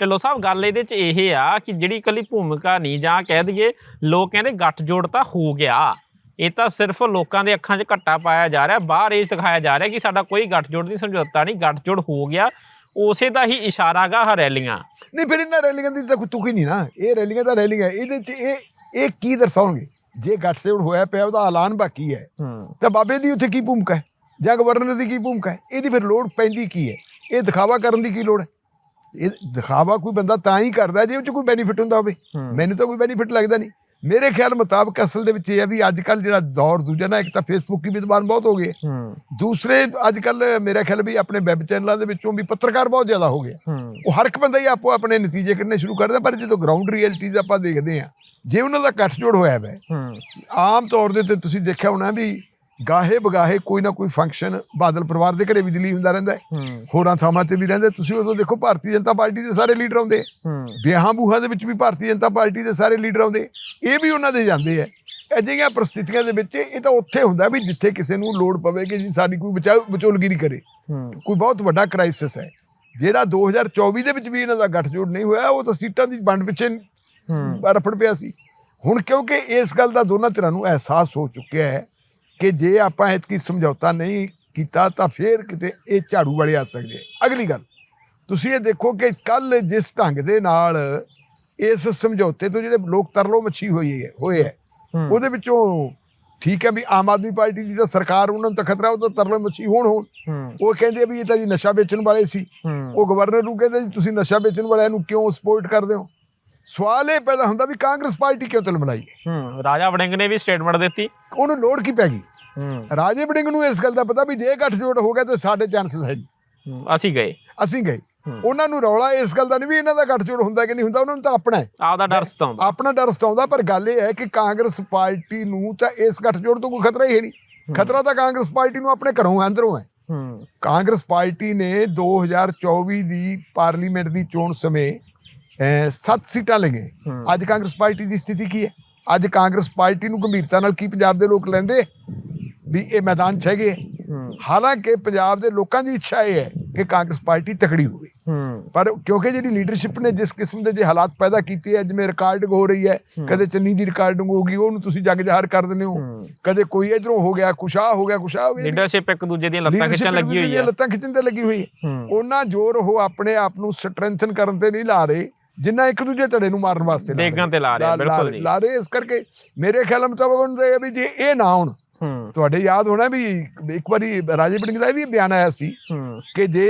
ਢਿੱਲੋਂ ਸਾਹਿਬ ਗੱਲ ਇਹਦੇ ਚ ਇਹ ਆ ਕਿ ਜਿਹੜੀ ਇਕੱਲੀ ਭੂਮਿਕਾ ਨਹੀਂ ਜਾਂ ਕਹਿ ਦਈਏ ਲੋਕ ਕਹਿੰਦੇ ਗੱਠ ਜੋੜ ਤਾਂ ਹੋ ਗਿਆ। ਇਹ ਤਾਂ ਸਿਰਫ ਲੋਕਾਂ ਦੇ ਅੱਖਾਂ 'ਚ ਘੱਟਾ ਪਾਇਆ ਜਾ ਰਿਹਾ ਬਾਹਰ ਇਹ ਦਿਖਾਇਆ ਜਾ ਰਿਹਾ ਕਿ ਸਾਡਾ ਕੋਈ ਗੱਠ ਜੋੜ ਨਹੀਂ ਸਮਝੌਤਾ ਨਹੀਂ ਗੱਠ ਜੋੜ ਹੋ ਗਿਆ। ਉਸੇ ਦਾ ਹੀ ਇਸ਼ਾਰਾਗਾ ਰੈਲੀਆਂ। ਨਹੀਂ ਫਿਰ ਇਹਨਾਂ ਰੈਲੀਆਂ ਦੀ ਤਾਂ ਕੋਈ ਤੁਕ ਹੀ ਨਹੀਂ ਨਾ। ਇਹ ਰੈਲੀਆਂ ਤਾਂ ਰੈਲੀਆਂ ਇਹਦੇ ਚ ਇਹ ਇਹ ਕੀ ਦਰਸਾਉਣਗੇ? ਜੇ ਗੱਠਜੋੜ ਹੋਇਆ ਪਿਆ ਉਹਦਾ ਐਲਾਨ ਬਾਕੀ ਹੈ। ਹੂੰ। ਤਾਂ ਬਾਬੇ ਦੀ ਉੱਥੇ ਕੀ ਭੂਮਿਕਾ ਹੈ? ਜਾਂ ਗਵਰਨਰ ਦੀ ਕੀ ਭੂਮਿਕਾ ਹੈ? ਇਹਦੀ ਫਿਰ ਲੋੜ ਪੈਂਦੀ ਕੀ ਹੈ? ਇਹ ਦਿਖਾਵਾ ਕਰਨ ਦੀ ਕੀ ਲੋੜ ਹੈ? ਇਹ ਦਿਖਾਵਾ ਕੋਈ ਬੰਦਾ ਤਾਂ ਹੀ ਕਰਦਾ ਜੇ ਉਹ ਚ ਕੋਈ ਬੈਨੀਫਿਟ ਹੁੰਦਾ ਹੋਵੇ। ਹੂੰ। ਮੈਨੂੰ ਤਾਂ ਕੋਈ ਬੈਨੀਫਿਟ ਲੱਗਦਾ ਨਹੀਂ। ਮੇਰੇ ਖਿਆਲ ਮੁਤਾਬਕ ਅਸਲ ਦੇ ਵਿੱਚ ਇਹ ਹੈ ਵੀ ਅੱਜ ਕੱਲ ਜਿਹੜਾ ਦੌਰ ਦੂਜਾ ਨਾ ਇੱਕ ਤਾਂ ਫੇਸਬੁੱਕ ਦੀ ਵਿਦਵਾਨ ਬਹੁਤ ਹੋ ਗਏ। ਦੂਸਰੇ ਅੱਜ ਕੱਲ ਮੇਰਾ ਖਿਆਲ ਵੀ ਆਪਣੇ ਵੈਬ ਚੈਨਲਾਂ ਦੇ ਵਿੱਚੋਂ ਵੀ ਪੱਤਰਕਾਰ ਬਹੁਤ ਜ਼ਿਆਦਾ ਹੋ ਗਏ। ਉਹ ਹਰ ਇੱਕ ਬੰਦਾ ਹੀ ਆਪੋ ਆਪਣੇ ਨਤੀਜੇ ਕੱਢਣੇ ਸ਼ੁਰੂ ਕਰਦਾ ਪਰ ਜਦੋਂ ਗਰਾਊਂਡ ਰਿਐਲਿਟੀਜ਼ ਆਪਾਂ ਦੇਖਦੇ ਆ ਜੇ ਉਹਨਾਂ ਦਾ ਗੱਠਜੋੜ ਹੋਇਆ ਹੈ ਹੂੰ। ਆਮ ਤੌਰ ਦੇ ਤੇ ਤੁਸੀਂ ਦੇਖਿਆ ਹੋਣਾ ਵੀ ਗਾਹੇ ਬਗਾਹੇ ਕੋਈ ਨਾ ਕੋਈ ਫੰਕਸ਼ਨ ਬਾਦਲ ਪਰਿਵਾਰ ਦੇ ਘਰੇ ਵੀ ਦਿੱਲੀ ਹੁੰਦਾ ਰਹਿੰਦਾ ਹੈ। ਹੋਰਾਂ ਥਾਵਾਂ ਤੇ ਵੀ ਰਹਿੰਦਾ ਤੁਸੀਂ ਉਦੋਂ ਦੇਖੋ ਭਾਰਤੀ ਜਨਤਾ ਪਾਰਟੀ ਦੇ ਸਾਰੇ ਲੀਡਰ ਆਉਂਦੇ ਵਿਆਹਾਂ ਬੂਹਾਂ ਦੇ ਵਿੱਚ ਵੀ ਭਾਰਤੀ ਜਨਤਾ ਪਾਰਟੀ ਦੇ ਸਾਰੇ ਲੀਡਰ ਆਉਂਦੇ ਇਹ ਵੀ ਉਹਨਾਂ ਦੇ ਜਾਂਦੇ ਆ ਅਜਿਹੀਆਂ ਪ੍ਰਸਥਿਤੀਆਂ ਦੇ ਵਿੱਚ ਇਹ ਤਾਂ ਉੱਥੇ ਹੁੰਦਾ ਵੀ ਜਿੱਥੇ ਕਿਸੇ ਨੂੰ ਲੋੜ ਪਵੇ ਕਿ ਜੀ ਸਾਡੀ ਕੋਈ ਬਚਾਓ ਵਿਚੋਲਗਿਰੀ ਕਰੇ। ਕੋਈ ਬਹੁਤ ਵੱਡਾ ਕ੍ਰਾਈਸਿਸ ਹੈ। ਜਿਹੜਾ 2024 ਦੇ ਵਿੱਚ ਵੀ ਇਹਨਾਂ ਦਾ ਗੱਠਜੋੜ ਨਹੀਂ ਹੋਇਆ ਉਹ ਤਾਂ ਸੀਟਾਂ ਦੀ ਵੰਡ ਪਿੱਛੇ ਰਫੜ ਪਿਆ ਸੀ। ਹੁਣ ਕਿਉਂਕਿ ਇਸ ਗੱਲ ਦਾ ਦੋਨਾਂ ਧਿਰਾਂ ਨੂੰ ਅਹਿਸਾਸ ਹੋ ਚੁੱਕਿਆ ਹੈ ਕਿ ਜੇ ਆਪਾਂ ਇਤਕੀ ਸਮਝੌਤਾ ਨਹੀਂ ਕੀਤਾ ਤਾਂ ਫੇਰ ਕਿਤੇ ਇਹ ਝਾੜੂ ਵਾਲੇ ਆ ਸਕਦੇ। ਅਗਲੀ ਗੱਲ ਤੁਸੀਂ ਇਹ ਦੇਖੋ ਕਿ ਕੱਲ ਜਿਸ ਢੰਗ ਦੇ ਨਾਲ ਇਸ ਸਮਝੌਤੇ ਤੋਂ ਜਿਹੜੇ ਲੋਕ ਤਰਲੋ ਮੱਛੀ ਹੋਈ ਹੈ ਹੋਏ ਹੈ। ਉਹਦੇ ਵਿੱਚੋਂ ਠੀਕ ਹੈ ਵੀ ਆਮ ਆਦਮੀ ਪਾਰਟੀ ਦੀ ਤਾਂ ਸਰਕਾਰ ਉਹਨਾਂ ਨੂੰ ਤਾਂ ਖਤਰਾ ਉਹ ਤਾਂ ਤਰਲੋ ਮੱਛੀ ਹੋਣ। ਹੋਣ ਉਹ ਕਹਿੰਦੇ ਵੀ ਇਹ ਤਾਂ ਜੀ ਨਸ਼ਾ ਵੇਚਣ ਵਾਲੇ ਸੀ। ਉਹ ਗਵਰਨਰ ਨੂੰ ਕਹਿੰਦੇ ਜੀ ਤੁਸੀਂ ਨਸ਼ਾ ਵੇਚਣ ਵਾਲਿਆਂ ਨੂੰ ਕਿਉਂ ਸਪੋਰਟ ਕਰਦੇ ਹੋ? ਸਵਾਲ ਇਹ ਪੈਦਾ ਹੁੰਦਾ ਵੀ ਕਾਂਗਰਸ ਪਾਰਟੀ ਕਿਉਂ ਤਲ ਬਣਾਈ ਹੈ ਰਾਜਾ ਵੜਿੰਗ ਨੇ ਵੀ ਸਟੇਟਮੈਂਟ ਦਿੱਤੀ। ਉਹਨੂੰ ਲੋੜ ਕੀ ਪੈ ਗਈ? ਰਾਜੇ ਬੜਿੰਗ ਨੂੰ ਇਸ ਗੱਲ ਦਾ ਪਤਾ ਵੀ ਜੇ ਗੱਠਜੋੜ ਹੋ ਗਿਆ ਤਾਂ ਸਾਡੇ ਚਾਂਸਸ ਹੈ ਜੀ ਅਸੀਂ ਗਏ। ਅਸੀਂ ਗਏ। ਉਹਨਾਂ ਨੂੰ ਰੌਲਾ ਇਸ ਗੱਲ ਦਾ ਨਹੀਂ ਵੀ ਇਹਨਾਂ ਦਾ ਗੱਠਜੋੜ ਹੁੰਦਾ ਕਿ ਨਹੀਂ ਹੁੰਦਾ ਉਹਨਾਂ ਨੂੰ ਤਾਂ ਆਪਣਾ ਹੈ। ਆਪਦਾ ਡਰ ਸਤਾਉਂਦਾ। ਆਪਣਾ ਡਰ ਸਤਾਉਂਦਾ ਪਰ ਗੱਲ ਇਹ ਹੈ ਕਿ ਕਾਂਗਰਸ ਪਾਰਟੀ ਨੂੰ ਤਾਂ ਇਸ ਗੱਠਜੋੜ ਤੋਂ ਕੋਈ ਖਤਰਾ ਹੀ ਨਹੀਂ। ਖਤਰਾ ਤਾਂ ਕਾਂਗਰਸ ਪਾਰਟੀ ਨੂੰ ਆਪਣੇ ਘਰੋਂ ਅੰਦਰੋਂ ਹੈ। ਕਾਂਗਰਸ ਪਾਰਟੀ ਨੇ 2024 ਦੀ ਪਾਰਲੀਮੈਂਟ ਦੀ ਚੋਣ ਸਮੇਂ 7 ਸੀਟਾਂ ਲਈਆਂ। ਅੱਜ ਕਾਂਗਰਸ ਪਾਰਟੀ ਦੀ ਸਥਿਤੀ ਕੀ ਹੈ? ਅੱਜ ਕਾਂਗਰਸ ਪਾਰਟੀ ਨੂੰ ਗੰਭੀਰਤਾ ਨਾਲ ਕੀ ਪੰਜਾਬ ਦੇ ਲੋਕ ਲੈਂਦੇ? ਵੀ ਇਹ ਮੈਦਾਨ 'ਚ ਹੈਗੇ ਹਾਲਾਂਕਿ ਪੰਜਾਬ ਦੇ ਲੋਕਾਂ ਦੀ ਇੱਛਾ ਇਹ ਹੈ ਕਿ ਕਾਂਗਰਸ ਪਾਰਟੀ ਤਕੜੀ ਹੋਵੇ। ਪਰ ਕਿਉਂਕਿ ਜਿਹੜੀ ਲੀਡਰਸ਼ਿਪ ਨੇ ਜਿਸ ਕਿਸਮ ਦੇ ਜੇ ਹਾਲਾਤ ਪੈਦਾ ਕੀਤੇ ਹੈ ਜਿਵੇਂ ਰਿਕਾਰਡਿੰਗ ਹੋ ਰਹੀ ਹੈ ਕਦੇ ਚੰਨੀ ਦੀ ਰਿਕਾਰਡਿੰਗ ਹੋ ਗਈ ਉਹਨੂੰ ਤੁਸੀਂ ਜੱਗ ਜ਼ਾਹਰ ਕਰ ਦਿੰਦੇ ਹੋ। ਕਦੇ ਕੋਈ ਇਧਰੋਂ ਹੋ ਗਿਆ ਕੁਸ਼ਾ ਹੋ ਗਿਆ ਕੁਸ਼ਾ ਹੋ ਗਿਆ। ਲੀਡਰਸ਼ਿਪ ਇੱਕ ਦੂਜੇ ਦੀਆਂ ਲੱਤਾਂ ਖਿੱਚਣ ਲੱਗੀ ਹੋਈ ਹੈ ਲੱਤਾਂ ਖਿੱਚਣ ਤੇ ਲੱਗੀ ਹੋਈ ਹੈ। ਉਹਨਾਂ ਜ਼ੋਰ ਉਹ ਆਪਣੇ ਆਪ ਨੂੰ ਸਟਰੈਂਥਨ ਕਰਨ ਤੇ ਨਹੀਂ ਲਾ ਰਹੇ ਜਿੰਨਾ ਇੱਕ ਦੂਜੇ ਧੜੇ ਨੂੰ ਮਾਰਨ ਵਾਸਤੇ ਲਾ ਰਹੇ। ਡੇਗਾਂ ਤੇ ਲਾ ਰਹੇ ਆ, ਬਿਲਕੁਲ ਰਹੇ- ਜੀ। ਲਾ ਰਹੇ। ਇਸ ਕਰਕੇ ਮੇਰੇ ਖਿਆਲ ਮੁਤਾਬਕ ਉਹਨਾਂ ਦੇ ਵੀ ਜੇ ਇਹ ਨਾ ਹੋਣ ਤੁਹਾਡੇ ਯਾਦ ਹੋਣਾ ਵੀ ਇੱਕ ਵਾਰੀ ਰਾਜੇ ਵੜਿੰਗ ਦਾ ਵੀ ਬਿਆਨ ਆਇਆ ਸੀ ਹੂੰ। ਕਿ ਜੇ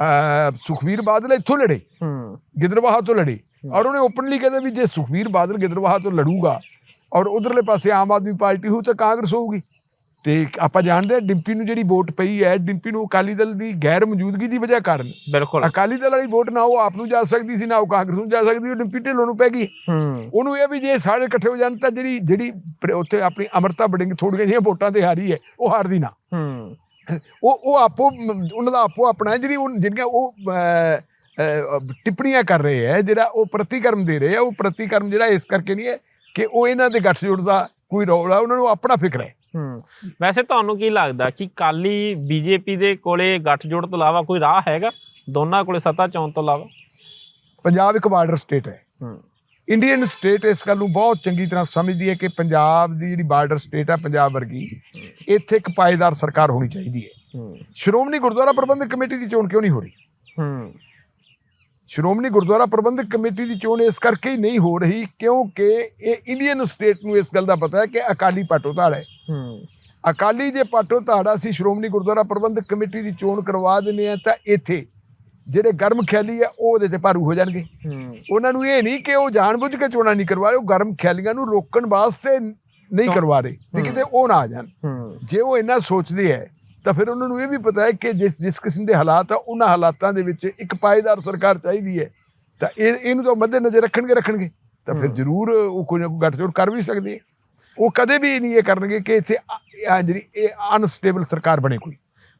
ਅਹ, ਸੁਖਬੀਰ ਬਾਦਲ ਇੱਥੋਂ ਲੜੇ ਹੂੰ। ਗਿੱਦੜਵਾਹਾ ਤੋਂ ਲੜੇ ਔਰ ਉਹਨੇ ਓਪਨਲੀ ਕਹਿੰਦਾ ਵੀ ਜੇ ਸੁਖਬੀਰ ਬਾਦਲ ਗਿੱਦੜਵਾਹਾ ਤੋਂ ਲੜੂਗਾ ਔਰ ਉਧਰਲੇ ਪਾਸੇ ਆਮ ਆਦਮੀ ਪਾਰਟੀ ਹੋਊ ਤਾਂ ਕਾਂਗਰਸ ਹੋਊਗੀ। ਤੇ ਆਪਾਂ ਜਾਣਦੇ ਹਾਂ ਡਿੰਪੀ ਨੂੰ ਜਿਹੜੀ ਵੋਟ ਪਈ ਹੈ ਡਿੰਪੀ ਨੂੰ ਅਕਾਲੀ ਦਲ ਦੀ ਗੈਰ ਮੌਜੂਦਗੀ ਦੀ ਵਜ੍ਹਾ ਕਾਰਨ ਬਿਲਕੁਲ। ਅਕਾਲੀ ਦਲ ਵਾਲੀ ਵੋਟ ਨਾ ਉਹ ਆਪ ਨੂੰ ਜਾ ਸਕਦੀ ਸੀ ਨਾ ਉਹ ਕਾਂਗਰਸ ਨੂੰ ਜਾ ਸਕਦੀ ਉਹ ਡਿੰਪੀ ਢਿੱਲੋਂ ਨੂੰ ਪੈ ਗਈ। ਉਹਨੂੰ ਇਹ ਵੀ ਜੇ ਸਾਰੇ ਇਕੱਠੇ ਹੋ ਜਾਣ ਤਾਂ ਜਿਹੜੀ ਜਿਹੜੀ ਉੱਥੇ ਆਪਣੀ ਅਮਰਤਾ ਬੜਿੰਗ ਥੋੜੀਆਂ ਜਿਹੀਆਂ ਵੋਟਾਂ ਤੇ ਹਾਰੀ ਹੈ ਉਹ ਹਾਰਦੀ ਨਾ। ਉਹ ਉਹ ਆਪੋ ਉਹਨਾਂ ਦਾ ਆਪੋ ਆਪਣਾ ਜਿਹੜੀ ਉਹ ਜਿਹੜੀਆਂ ਉਹ ਟਿੱਪਣੀਆਂ ਕਰ ਰਹੇ ਹੈ ਜਿਹੜਾ ਉਹ ਪ੍ਰਤੀਕਰਮ ਦੇ ਰਹੇ ਆ ਉਹ ਪ੍ਰਤੀਕਰਮ ਜਿਹੜਾ ਇਸ ਕਰਕੇ ਨਹੀਂ ਹੈ ਕਿ ਉਹ ਇਹਨਾਂ ਦੇ ਗੱਠਜੋੜ ਦਾ ਕੋਈ ਰੌਲਾ ਉਹਨਾਂ ਨੂੰ ਆਪਣਾ ਫਿਕਰ ਹੈ। ਹੂੰ ਵੈਸੇ ਤੁਹਾਨੂੰ ਕੀ ਲੱਗਦਾ ਕਿ ਕਾਲੀ ਬੀਜੇਪੀ ਦੇ ਕੋਲੇ ਗੱਠਜੋੜ ਤੋਂ ਇਲਾਵਾ ਕੋਈ ਰਾਹ ਹੈਗਾ? ਦੋਨਾਂ ਕੋਲੇ ਸੱਤਾ ਚੌਣ ਤੋਂ ਇਲਾਵਾ? ਪੰਜਾਬ ਇੱਕ ਬਾਰਡਰ ਸਟੇਟ ਹੈ। ਹੂੰ। ਇੰਡੀਅਨ ਸਟੇਟ ਇਸ ਗੱਲ ਨੂੰ ਬਹੁਤ ਚੰਗੀ ਤਰ੍ਹਾਂ ਸਮਝਦੀ ਹੈ ਕਿ ਪੰਜਾਬ ਦੀ ਜਿਹੜੀ ਬਾਰਡਰ ਸਟੇਟ ਹੈ ਪੰਜਾਬ ਵਰਗੀ ਇੱਥੇ ਇੱਕ ਪਾਏਦਾਰ ਸਰਕਾਰ ਹੋਣੀ ਚਾਹੀਦੀ ਹੈ। ਹੂੰ। ਸ਼੍ਰੋਮਣੀ ਗੁਰਦੁਆਰਾ ਪ੍ਰਬੰਧਕ ਕਮੇਟੀ ਦੀ ਚੋਣ ਕਿਉਂ ਨਹੀਂ ਹੋ ਰਹੀ? ਹੂੰ। ਸ਼੍ਰੋਮਣੀ ਗੁਰਦੁਆਰਾ ਪ੍ਰਬੰਧਕ ਕਮੇਟੀ ਦੀ ਚੋਣ ਇਸ ਕਰਕੇ ਹੀ ਨਹੀਂ ਹੋ ਰਹੀ ਕਿਉਂਕਿ ਇਹ ਇੰਡੀਅਨ ਸਟੇਟ ਨੂੰ ਇਸ ਗੱਲ ਦਾ ਪਤਾ ਹੈ ਕਿ ਅਕਾਲੀ ਪਾਟੋ ਧਾੜ ਹੈ। ਅਕਾਲੀ ਜੇ ਪਾਟੋ ਧਾੜਾ ਸੀ ਸ਼੍ਰੋਮਣੀ ਗੁਰਦੁਆਰਾ ਪ੍ਰਬੰਧਕ ਕਮੇਟੀ ਦੀ ਚੋਣ ਕਰਵਾ ਦਿੰਦੇ ਆ ਤਾਂ ਇੱਥੇ ਜਿਹੜੇ ਗਰਮ ਖਿਆਲੀ ਆ ਉਹ ਉਹਦੇ ਤੇ ਭਾਰੂ ਹੋ ਜਾਣਗੇ। ਉਹਨਾਂ ਨੂੰ ਇਹ ਨਹੀਂ ਕਿ ਉਹ ਜਾਣਬੁੱਝ ਕੇ ਚੋਣਾਂ ਨਹੀਂ ਕਰਵਾ ਰਹੇ ਉਹ ਗਰਮ ਖਿਆਲੀਆਂ ਨੂੰ ਰੋਕਣ ਵਾਸਤੇ ਨਹੀਂ ਕਰਵਾ ਰਹੇ ਕਿਤੇ ਉਹ ਨਾ ਆ ਜਾਣ। ਜੇ ਉਹ ਇੰਨਾ ਸੋਚਦੇ ਹੈ ਤਾਂ ਫਿਰ ਉਹਨਾਂ ਨੂੰ ਇਹ ਵੀ ਪਤਾ ਹੈ ਕਿ ਜਿਸ ਜਿਸ ਕਿਸਮ ਦੇ ਹਾਲਾਤ ਆ ਉਹਨਾਂ ਹਾਲਾਤਾਂ ਦੇ ਵਿੱਚ ਇੱਕ ਪਾਏਦਾਰ ਸਰਕਾਰ ਚਾਹੀਦੀ ਹੈ। ਤਾਂ ਇਹ ਇਹਨੂੰ ਤਾਂ ਮੱਦੇ ਨਜ਼ਰ ਰੱਖਣਗੇ ਰੱਖਣਗੇ। ਤਾਂ ਫਿਰ ਜ਼ਰੂਰ ਉਹ ਕੋਈ ਨਾ ਕੋਈ ਗੱਠਜੋੜ ਕਰ ਵੀ ਸਕਦੇ ਹੈ। ਉਹ ਕਦੇ ਵੀ ਨਹੀਂ ਇਹ ਕਰਨਗੇ ਕਿ ਇੱਥੇ ਆ- ਆ ਜਿਹੜੀ ਇਹ ਅਨਸਟੇਬਲ ਸਰਕਾਰ ਬਣੇ ਕੋਈ।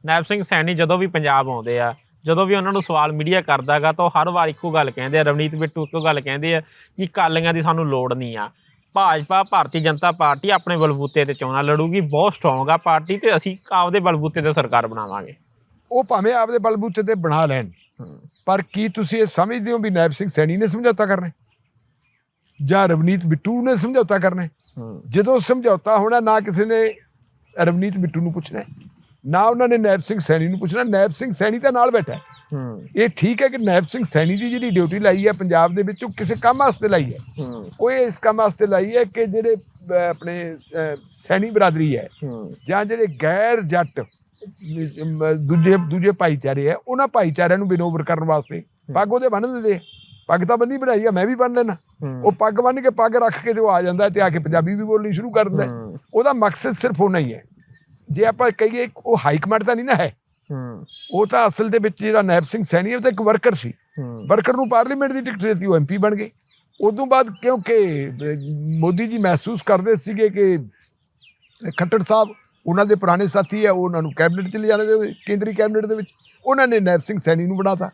ਨੈਬ ਸਿੰਘ ਸੈਣੀ ਜਦੋਂ ਵੀ ਪੰਜਾਬ ਆਉਂਦੇ ਆ ਜਦੋਂ ਵੀ ਉਹਨਾਂ ਨੂੰ ਸਵਾਲ ਮੀਡੀਆ ਕਰਦਾਗਾ ਤਾਂ ਉਹ ਹਰ ਵਾਰ ਇੱਕੋ ਗੱਲ ਕਹਿੰਦੇ ਆ ਰਵਨੀਤ ਬਿੱਟੂ ਇੱਕੋ ਗੱਲ ਕਹਿੰਦੇ ਆ ਕਿ ਕਾਲੀਆਂ ਦੀ ਸਾਨੂੰ ਲੋੜ ਨਹੀਂ ਆ। ਭਾਜਪਾ ਭਾਰਤੀ ਜਨਤਾ ਪਾਰਟੀ ਆਪਣੇ ਬਲਬੂਤੇ ਤੇ ਚੋਣਾਂ ਲੜੂਗੀ ਬਹੁਤ ਸਟਰੋਂਗ ਆ ਪਾਰਟੀ ਤੇ ਅਸੀਂ ਆਪਦੇ ਬਲਬੂਤੇ ਤੇ ਸਰਕਾਰ ਬਣਾਵਾਂਗੇ ਉਹ ਭਾਵੇਂ ਆਪਦੇ ਬਲਬੂਤੇ ਤੇ ਬਣਾ ਲੈਣ ਪਰ ਕੀ ਤੁਸੀਂ ਇਹ ਸਮਝਦੇ ਹੋ ਵੀ ਨੈਬ ਸਿੰਘ ਸੈਣੀ ਨੇ ਸਮਝੌਤਾ ਕਰਨਾ? ਜਾਂ ਰਵਨੀਤ ਬਿੱਟੂ ਨੇ ਸਮਝੌਤਾ ਕਰਨਾ ਜਦੋਂ ਸਮਝੌਤਾ ਹੋਣਾ ਨਾ ਕਿਸੇ ਨੇ ਰਵਨੀਤ ਬਿੱਟੂ ਨੂੰ ਪੁੱਛਣਾ ਨਾ ਉਹਨਾਂ ਨੇ ਨੈਬ ਸਿੰਘ ਸੈਣੀ ਨੂੰ ਪੁੱਛਣਾ ਨੈਬ ਸਿੰਘ ਸੈਣੀ ਤਾਂ ਨਾਲ ਬੈਠਾ ਹੈ। ਹੂੰ ਇਹ ਠੀਕ ਹੈ ਕਿ ਨੈਬ ਸਿੰਘ ਸੈਣੀ ਦੀ ਜਿਹੜੀ ਡਿਊਟੀ ਲਾਈ ਹੈ ਪੰਜਾਬ ਦੇ ਵਿੱਚ ਉਹ ਕਿਸੇ ਕੰਮ ਵਾਸਤੇ ਲਾਈ ਹੈ ਹੂੰ ਉਹ ਇਸ ਕੰਮ ਵਾਸਤੇ ਲਾਈ ਹੈ ਕਿ ਜਿਹੜੇ ਆਪਣੇ ਸੈਣੀ ਬਰਾਦਰੀ ਹੈ ਹੂੰ ਜਾਂ ਜਿਹੜੇ ਗੈਰ ਜੱਟ ਦੂਜੇ ਦੂਜੇ ਭਾਈਚਾਰੇ ਹੈ ਉਹਨਾਂ ਭਾਈਚਾਰਿਆਂ ਨੂੰ ਬਿਨੋਵਰ ਕਰਨ ਵਾਸਤੇ ਪੱਗ ਉਹਦੇ ਬੰਨ ਦਿੰਦੇ। ਪੱਗ ਤਾਂ ਬੰਨੀ ਬਣਾਈ ਆ ਮੈਂ ਵੀ ਬੰਨ ਲੈਣਾ ਹੂੰ। ਉਹ ਪੱਗ ਬੰਨ ਕੇ ਪੱਗ ਰੱਖ ਕੇ ਤੇ ਉਹ ਆ ਜਾਂਦਾ ਤੇ ਆ ਕੇ ਪੰਜਾਬੀ ਵੀ ਬੋਲਣੀ ਸ਼ੁਰੂ ਕਰ ਦਿੰਦਾ ਹੈ। ਹੂੰ। ਉਹਦਾ ਮਕਸਦ ਸਿਰਫ ਉਹ ਨਹੀਂ ਹੈ ਜੇ ਆਪਾਂ ਕਹੀਏ ਉਹ ਹਾਈ ਕਮਾਂਡ ਤਾਂ ਨਹੀਂ ਨਾ ਹੈ ਹੂੰ ਉਹ ਤਾਂ ਅਸਲ ਦੇ ਵਿੱਚ ਜਿਹੜਾ ਨੈਬ ਸਿੰਘ ਸੈਣੀ ਉਹ ਤਾਂ ਇੱਕ ਵਰਕਰ ਸੀ। ਵਰਕਰ ਨੂੰ ਪਾਰਲੀਮੈਂਟ ਦੀ ਟਿਕਟ ਦਿੱਤੀ ਉਹ ਐਮਪੀ ਬਣ ਗਏ। ਉਦੋਂ ਬਾਅਦ ਕਿਉਂਕਿ ਮੋਦੀ ਜੀ ਮਹਿਸੂਸ ਕਰਦੇ ਸੀਗੇ ਕਿ ਖੱਟੜ ਸਾਹਿਬ ਉਹਨਾਂ ਦੇ ਪੁਰਾਣੇ ਸਾਥੀ ਹੈ ਉਹ ਉਹਨਾਂ ਨੂੰ ਕੈਬਨਿਟ ਚ ਲਿਜਾਣੇ ਦੇ ਕੇਂਦਰੀ ਕੈਬਨਿਟ ਦੇ ਵਿੱਚ। ਉਹਨਾਂ ਨੇ ਨੈਬ ਸਿੰਘ ਸੈਣੀ ਨੂੰ ਬਣਾਤਾ।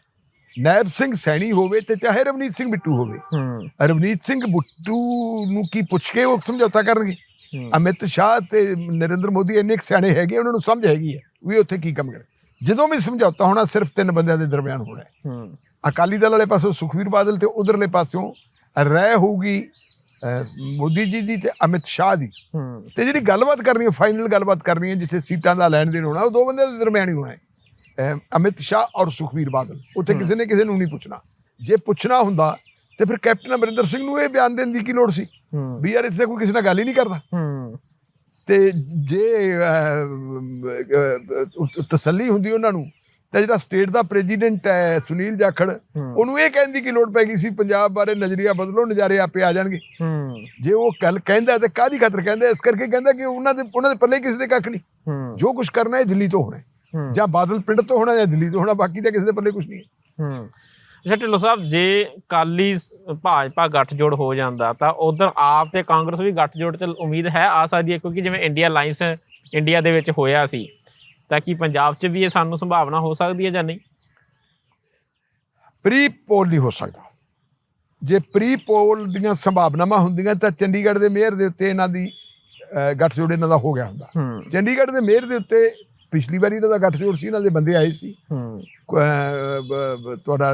ਨੈਬ ਸਿੰਘ ਸੈਣੀ ਹੋਵੇ ਤੇ ਚਾਹੇ ਰਵਨੀਤ ਸਿੰਘ ਬਿੱਟੂ ਹੋਵੇ। ਰਵਨੀਤ ਸਿੰਘ ਬਿੱਟੂ ਨੂੰ ਕੀ ਪੁੱਛ ਕੇ ਉਹ ਸਮਝੌਤਾ ਕਰਨਗੇ। ਅਮਿਤ ਸ਼ਾਹ ਤੇ ਨਰਿੰਦਰ ਮੋਦੀ ਇੰਨੇ ਕੁ ਸਿਆਣੇ ਹੈਗੇ ਉਹਨਾਂ ਨੂੰ ਸਮਝ ਹੈਗੀ ਹੈ ਵੀ ਉੱਥੇ ਕੀ ਕੰਮ ਕਰ ਜਦੋਂ ਵੀ ਸਮਝੌਤਾ ਹੋਣਾ ਸਿਰਫ ਤਿੰਨ ਬੰਦਿਆਂ ਦੇ ਦਰਮਿਆਨ ਹੋਣਾ ਹੈ। ਅਕਾਲੀ ਦਲ ਵਾਲੇ ਪਾਸੋਂ ਸੁਖਵੀਰ ਬਾਦਲ ਤੇ ਉਧਰਲੇ ਪਾਸਿਓਂ ਰਹਿ ਹੋਊਗੀ ਮੋਦੀ ਜੀ ਦੀ ਤੇ ਅਮਿਤ ਸ਼ਾਹ ਦੀ। ਤੇ ਜਿਹੜੀ ਗੱਲਬਾਤ ਕਰਨੀ ਹੈ ਫਾਈਨਲ ਗੱਲਬਾਤ ਕਰਨੀ ਹੈ ਜਿੱਥੇ ਸੀਟਾਂ ਦਾ ਲੈਣ ਦੇਣ ਹੋਣਾ ਉਹ ਦੋ ਬੰਦਿਆਂ ਦੇ ਦਰਮਿਆਨ ਹੀ ਹੋਣਾ ਹੈ। ਅਮਿਤ ਸ਼ਾਹ ਔਰ ਸੁਖਵੀਰ ਬਾਦਲ। ਉੱਥੇ ਕਿਸੇ ਨੇ ਕਿਸੇ ਨੂੰ ਨਹੀਂ ਪੁੱਛਣਾ। ਜੇ ਪੁੱਛਣਾ ਹੁੰਦਾ ਤੇ ਫਿਰ ਕੈਪਟਨ ਅਮਰਿੰਦਰ ਸਿੰਘ ਨੂੰ ਇਹ ਬਿਆਨ ਦੇਣ ਦੀ ਕੀ ਲੋੜ ਸੀ? ਵੀ ਯਾਰ ਇੱਥੇ ਕੋਈ ਕਿਸੇ ਨਾਲ ਗੱਲ ਹੀ ਨਹੀਂ ਕਰਦਾ। ਤੇ ਜੇ ਤਸੱਲੀ ਹੁੰਦੀ ਉਹਨਾਂ ਨੂੰ ਤਾਂ ਜਿਹੜਾ ਸਟੇਟ ਦਾ ਪ੍ਰੈਜ਼ੀਡੈਂਟ ਹੈ ਸੁਨੀਲ ਜਾਖੜ ਉਹਨੂੰ ਇਹ ਕਹਿਣ ਦੀ ਕੀ ਲੋੜ ਪੈ ਗਈ ਸੀ ਪੰਜਾਬ ਬਾਰੇ ਨਜ਼ਰੀਆ ਬਦਲੋ ਨਜ਼ਾਰੇ ਆਪੇ ਆ ਜਾਣਗੇ। ਜੇ ਉਹ ਗੱਲ ਕਹਿੰਦਾ ਤੇ ਕਾਦੀ ਖਾਤਰ ਕਹਿੰਦਾ ਇਸ ਕਰਕੇ ਕਹਿੰਦਾ ਕਿ ਉਹਨਾਂ ਦੇ ਉਹਨਾਂ ਦੇ ਪੱਲੇ ਕਿਸੇ ਦੇ ਕੱਖ ਨਹੀਂ। ਜੋ ਕੁਝ ਕਰਨਾ ਹੈ ਦਿੱਲੀ ਤੋਂ ਹੋਣਾ। ਜਾਂ ਬਾਦਲ ਪਿੰਡ ਤੋਂ ਹੋਣਾ ਜਾਂ ਦਿੱਲੀ ਤੋਂ ਹੋਣਾ ਬਾਕੀ ਤਾਂ ਕਿਸੇ ਦੇ ਪੱਲੇ ਕੁਝ ਨਹੀਂ ਹੂੰ। ਅੱਛਾ ਢਿੱਲੋਂ ਸਾਹਿਬ ਜੇ ਕਾਲੀ ਭਾਜਪਾ ਗੱਠਜੋੜ ਹੋ ਜਾਂਦਾ ਤਾਂ ਉਧਰ ਆਪ ਤੇ ਕਾਂਗਰਸ ਵੀ ਗੱਠਜੋੜ ਚ ਉਮੀਦ ਹੈ ਆ ਸਕਦੀ ਹੈ? ਕਿਉਂਕਿ ਜਿਵੇਂ ਇੰਡੀਆ ਅਲਾਈਅੰਸ ਇੰਡੀਆ ਦੇ ਵਿੱਚ ਹੋਇਆ ਸੀ ਕੀਤਾ ਕਿ ਪੰਜਾਬ 'ਚ ਵੀ ਇਹ ਸਾਨੂੰ ਸੰਭਾਵਨਾ ਹੋ ਸਕਦੀ ਹੈ ਜਾਂ ਨਹੀਂ? ਪ੍ਰੀ ਪੋਲ ਨਹੀਂ ਹੋ ਸਕਦਾ। ਜੇ ਪ੍ਰੀ ਪੋਲ ਦੀਆਂ ਸੰਭਾਵਨਾਵਾਂ ਹੁੰਦੀਆਂ ਤਾਂ ਚੰਡੀਗੜ੍ਹ ਦੇ ਮੇਅਰ ਦੇ ਉੱਤੇ ਇਹਨਾਂ ਦੀ ਗੱਠਜੋੜ ਇਹਨਾਂ ਦਾ ਹੋ ਗਿਆ ਹੁੰਦਾ। ਚੰਡੀਗੜ੍ਹ ਦੇ ਮੇਅਰ ਦੇ ਉੱਤੇ ਪਿਛਲੀ ਵਾਰੀ ਇਹਨਾਂ ਦਾ ਗੱਠਜੋੜ ਸੀ ਇਹਨਾਂ ਦੇ ਬੰਦੇ ਆਏ ਸੀ। ਤੁਹਾਡਾ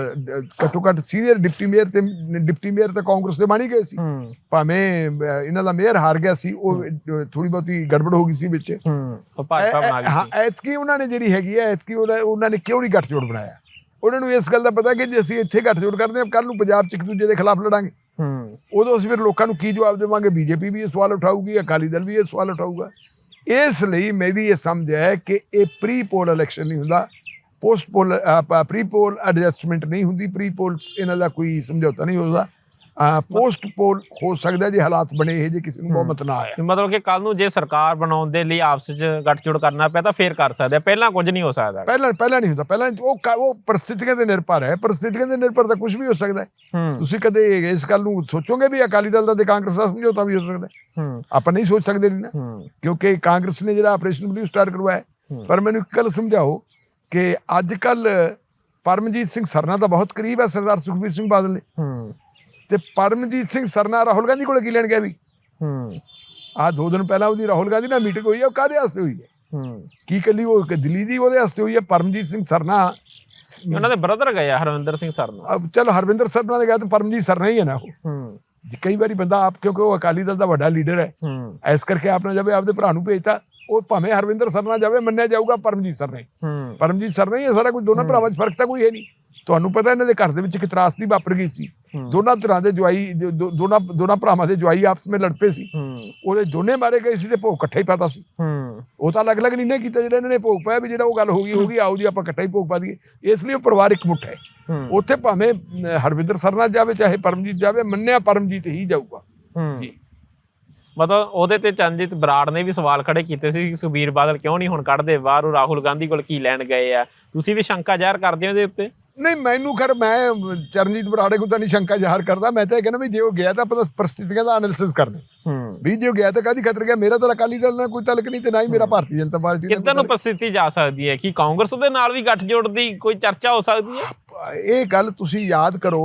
ਘੱਟੋ ਘੱਟ ਸੀਨੀਅਰ ਡਿਪਟੀ ਮੇਅਰ ਤੇ ਡਿਪਟੀ ਮੇਅਰ ਤਾਂ ਕਾਂਗਰਸ ਦੇ ਬਣ ਗਏ ਸੀ। ਭਾਵੇਂ ਇਹਨਾਂ ਦਾ ਮੇਅਰ ਹਾਰ ਗਿਆ ਸੀ ਉਹ ਥੋੜੀ ਬਹੁਤੀ ਗੜਬੜ ਹੋ ਗਈ ਸੀ ਵਿੱਚ। ਹੂੰ ਐਤਕੀ ਉਹਨਾਂ ਨੇ ਜਿਹੜੀ ਹੈਗੀ ਹੈ ਐਤਕੀ ਉਹਨਾਂ ਉਹਨਾਂ ਨੇ ਕਿਉਂ ਨਹੀਂ ਗੱਠਜੋੜ ਬਣਾਇਆ? ਉਹਨਾਂ ਨੂੰ ਇਸ ਗੱਲ ਦਾ ਪਤਾ ਕਿ ਜੇ ਅਸੀਂ ਇੱਥੇ ਗੱਠਜੋੜ ਕਰਦੇ ਹਾਂ ਕੱਲ ਨੂੰ ਪੰਜਾਬ 'ਚ ਇੱਕ ਦੂਜੇ ਦੇ ਖਿਲਾਫ ਲੜਾਂਗੇ। ਉਦੋਂ ਅਸੀਂ ਫਿਰ ਲੋਕਾਂ ਨੂੰ ਕੀ ਜਵਾਬ ਦੇਵਾਂਗੇ? ਬੀਜੇਪੀ ਵੀ ਇਹ ਸਵਾਲ ਉਠਾਊਗੀ ਅਕਾਲੀ ਦਲ ਵੀ ਇਹ ਸਵਾਲ ਉਠਾਊਗਾ। ਇਸ ਲਈ ਮੇਰੀ ਇਹ ਸਮਝ ਹੈ ਕਿ ਇਹ ਪ੍ਰੀ ਪੋਲ ਇਲੈਕਸ਼ਨ ਨਹੀਂ ਹੁੰਦਾ post poll pre poll adjustment ਨਹੀਂ ਹੁੰਦੀ ਪ੍ਰੀ ਪੋਲ ਇਹਨਾਂ ਦਾ ਕੋਈ ਸਮਝੌਤਾ ਨਹੀਂ ਹੁੰਦਾ ਪੋਸਟ ਪੋਲ ਹੋ ਸਕਦਾ ਜੇ ਹਾਲਾਤ ਬਣੇ ਇਹ ਜੇ ਕਿਸੇ ਨੂੰ ਬਹੁਮਤ ਨਾ ਆਇਆ। ਮਤਲਬ ਕਿ ਕੱਲ ਨੂੰ ਜੇ ਸਰਕਾਰ ਬਣਾਉਣ ਦੇ ਲਈ ਆਪਸ 'ਚ ਗੱਠਜੋੜ ਕਰਨਾ ਪਿਆ ਤਾਂ ਫੇਰ ਕਰ ਸਕਦੇ ਆ। ਪਹਿਲਾਂ ਕੁਝ ਨਹੀਂ ਹੋ ਸਕਦਾ। ਪਹਿਲਾਂ ਪਹਿਲਾਂ ਨਹੀਂ ਹੁੰਦਾ। ਪਹਿਲਾਂ ਉਹ ਉਹ ਪਰਿਸਥਿਤੀਆਂ ਤੇ ਨਿਰਭਰ ਹੈ। ਪਰਿਸਥਿਤੀਆਂ ਤੇ ਨਿਰਭਰ ਤਾਂ ਕੁਝ ਵੀ ਹੋ ਸਕਦਾ ਤੁਸੀਂ ਕਦੇ ਇਸ ਗੱਲ ਨੂੰ ਸੋਚੋਗੇ ਵੀ ਅਕਾਲੀ ਦਲ ਦਾ ਤੇ ਕਾਂਗਰਸ ਦਾ ਸਮਝੌਤਾ ਵੀ ਹੋ ਸਕਦਾ ਆਪਾਂ ਨਹੀਂ ਸੋਚ ਸਕਦੇ ਨਾ। ਕਿਉਂਕਿ ਕਾਂਗਰਸ ਨੇ ਜਿਹੜਾ ਆਪਰੇਸ਼ਨ ਬਲੂ ਸਟਾਰ ਕਰਵਾਇਆ। ਪਰ ਮੈਨੂੰ ਇੱਕ ਗੱਲ ਸਮਝਾਓ ਕਿ ਅੱਜ ਕੱਲ ਪਰਮਜੀਤ ਸਿੰਘ ਸਰਨਾ ਦਾ ਬਹੁਤ ਕਰੀਬ ਹੈ ਸਰਦਾਰ ਸੁਖਬੀਰ ਸਿੰਘ ਬਾਦਲ ਨੇ। ਤੇ ਪਰਮਜੀਤ ਸਿੰਘ ਸਰਨਾ ਰਾਹੁਲ ਗਾਂਧੀ ਕੋਲ ਕੀ ਲੈਣ ਗਿਆ ਵੀ? ਹੂੰ। ਆ ਦੋ ਦਿਨ ਪਹਿਲਾਂ ਉਹਦੀ ਰਾਹੁਲ ਗਾਂਧੀ ਨਾਲ ਮੀਟਿੰਗ ਹੋਈ ਹੈ ਉਹ ਕਾਹਦੇ ਵਾਸਤੇ ਹੋਈ ਹੈ ਹੂੰ। ਕੀ ਕੱਲੀ ਉਹ ਦਿੱਲੀ ਦੀ ਉਹਦੇ ਵਾਸਤੇ ਹੋਈ ਹੈ ਪਰਮਜੀਤ ਸਿੰਘ ਸਰਨਾ? ਉਹਨਾਂ ਦੇ ਬ੍ਰਦਰ ਗਏ ਆ ਹਰਵਿੰਦਰ ਸਿੰਘ ਸਰ ਨੂੰ ਅਬ ਚਲੋ ਹਰਵਿੰਦਰ ਸਰਨਾ ਨੇ ਕਿਹਾ ਤਾਂ ਪਰਮਜੀਤ ਸਰਨਾ ਹੀ ਹੈ ਨਾ ਉਹ। ਹੂੰ। ਜੇ ਕਈ ਵਾਰੀ ਬੰਦਾ ਆਪ ਕਿਉਂਕਿ ਉਹ ਅਕਾਲੀ ਦਲ ਦਾ ਵੱਡਾ ਲੀਡਰ ਹੈ। ਹੂੰ। ਐਸ ਕਰਕੇ ਆਪਨੇ ਜਾਵੇ ਆਪਦੇ ਭਰਾ ਨੂੰ ਭੇਜਤਾ ਉਹ ਭਾਵੇਂ ਹਰਵਿੰਦਰ ਸਰਨਾ ਜਾਵੇ ਮੰਨਿਆ ਜਾਊਗਾ ਪਰਮਜੀਤ ਸਰਨਾ ਪਰਮਜੀਤ ਸਰਨਾ ਹੀ ਹੈ ਸਾਰਾ ਕੁਝ ਦੋਨਾਂ ਭਰਾਵਾਂ 'ਚ ਫ਼ਰਕ ਤਾਂ ਕੋਈ ਹੈ ਨਹੀਂ। ਤੁਹਾਨੂੰ ਪਤਾ ਇਹਨਾਂ ਦੇ ਘਰ ਦੇ ਵਿੱਚ ਇੱਕ ਤਰਾਸਦੀ ਵਾਪਰ ਗਈ ਸੀ। ਦੋਨਾਂ ਤਰ੍ਹਾਂ ਦੇ ਜਵਾਈ ਜੋ- ਦੋਨਾਂ ਦੋਨਾਂ ਭਰਾਵਾਂ ਦੇ ਜਵਾਈ ਆਪਸ ਵਿੱਚ ਲੜ ਪਏ ਸੀ। ਉਹਦੇ ਦੋਨੇ ਮਾਰੇ ਗਏ ਸੀ ਤੇ ਭੋਗ ਇਕੱਠਾ ਹੀ ਪਾਤਾ ਸੀ। ਉਹ ਤਾਂ ਅਲੱਗ-ਅਲੱਗ ਨਹੀਂ ਨੇ ਕੀਤਾ ਜਿਹੜਾ ਇਹਨਾਂ ਨੇ ਭੋਗ ਪਾਇਆ ਵੀ ਜਿਹੜਾ ਉਹ ਗੱਲ ਹੋ ਗਈ ਹੋ ਗਈ ਆਓ ਜੀ ਆਪਾਂ ਇਕੱਠਾ ਹੀ ਭੋਗ ਪਾ ਦਈਏ। ਇਸ ਲਈ ਉਹ ਪਰਿਵਾਰ ਇੱਕ ਮੁੱਠ ਹੈ। ਉੱਥੇ ਭਾਵੇਂ ਹਰਵਿੰਦਰ ਸਰਨਾ ਜਾਵੇ ਚਾਹੇ ਪਰਮਜੀਤ ਜਾਵੇ ਮੰਨਿਆ ਪਰਮਜੀਤ ਹੀ ਜਾਊਗਾ। ਹੂੰ। ਮਤਲਬ ਉਹਦੇ ਤੇ ਚੰਜੀਤ ਬਰਾੜ ਨੇ ਵੀ ਸਵਾਲ ਖੜੇ ਕੀਤੇ ਸੀ ਕਿ ਸੁਖਬੀਰ ਬਾਦਲ ਕਿਉਂ ਨਹੀਂ ਹੁਣ ਕੱਢਦੇ? ਬਾਹਰ ਉਹ ਰਾਹੁਲ ਗਾਂਧੀ ਕੋਲ ਕੀ ਲੈਣ ਗਏ ਆ? ਤੁਸੀਂ ਵੀ ਸ਼ੰਕਾ ਜ਼ਾਹਰ ਕਰਦੇ ਹੋ ਇਹਦੇ ਉੱਤੇ? ਨਹੀਂ ਮੈਨੂੰ ਖਰ ਮੈਂ ਚਰਨਜੀਤ ਬਰਾੜੇ ਨੂੰ ਤਾਂ ਨਹੀਂ ਸ਼ੰਕਾ ਜ਼ਾਹਰ ਕਰਦਾ। ਮੈਂ ਤਾਂ ਇਹ ਕਹਿੰਦਾ ਵੀ ਜੇ ਉਹ ਗਿਆ ਤਾਂ ਆਪਾਂ ਪਰਿਸਥਿਤੀਆਂ ਦਾ ਐਨਾਲਿਸਿਸ ਕਰਨੇ। ਵੀ ਜੇ ਉਹ ਗਿਆ ਤਾਂ ਕਾਦੀ ਖਤਰ ਗਿਆ? ਮੇਰਾ ਤਾਂ ਅਕਾਲੀ ਦਲ ਨਾਲ ਕੋਈ ਤਲਕ ਨਹੀਂ ਤੇ ਨਾ ਹੀ ਮੇਰਾ ਭਾਰਤੀ ਜਨਤਾ ਪਾਰਟੀ ਨਾਲ ਕਿੱਧਰ ਨੂੰ ਪ੍ਰਸਥਿਤੀ ਜਾ ਸਕਦੀ ਹੈ? ਕਿ ਕਾਂਗਰਸ ਦੇ ਨਾਲ ਵੀ ਗੱਠਜੋੜ ਦੀ ਕੋਈ ਚਰਚਾ ਹੋ ਸਕਦੀ ਹੈ? ਇਹ ਗੱਲ ਤੁਸੀਂ ਯਾਦ ਕਰੋ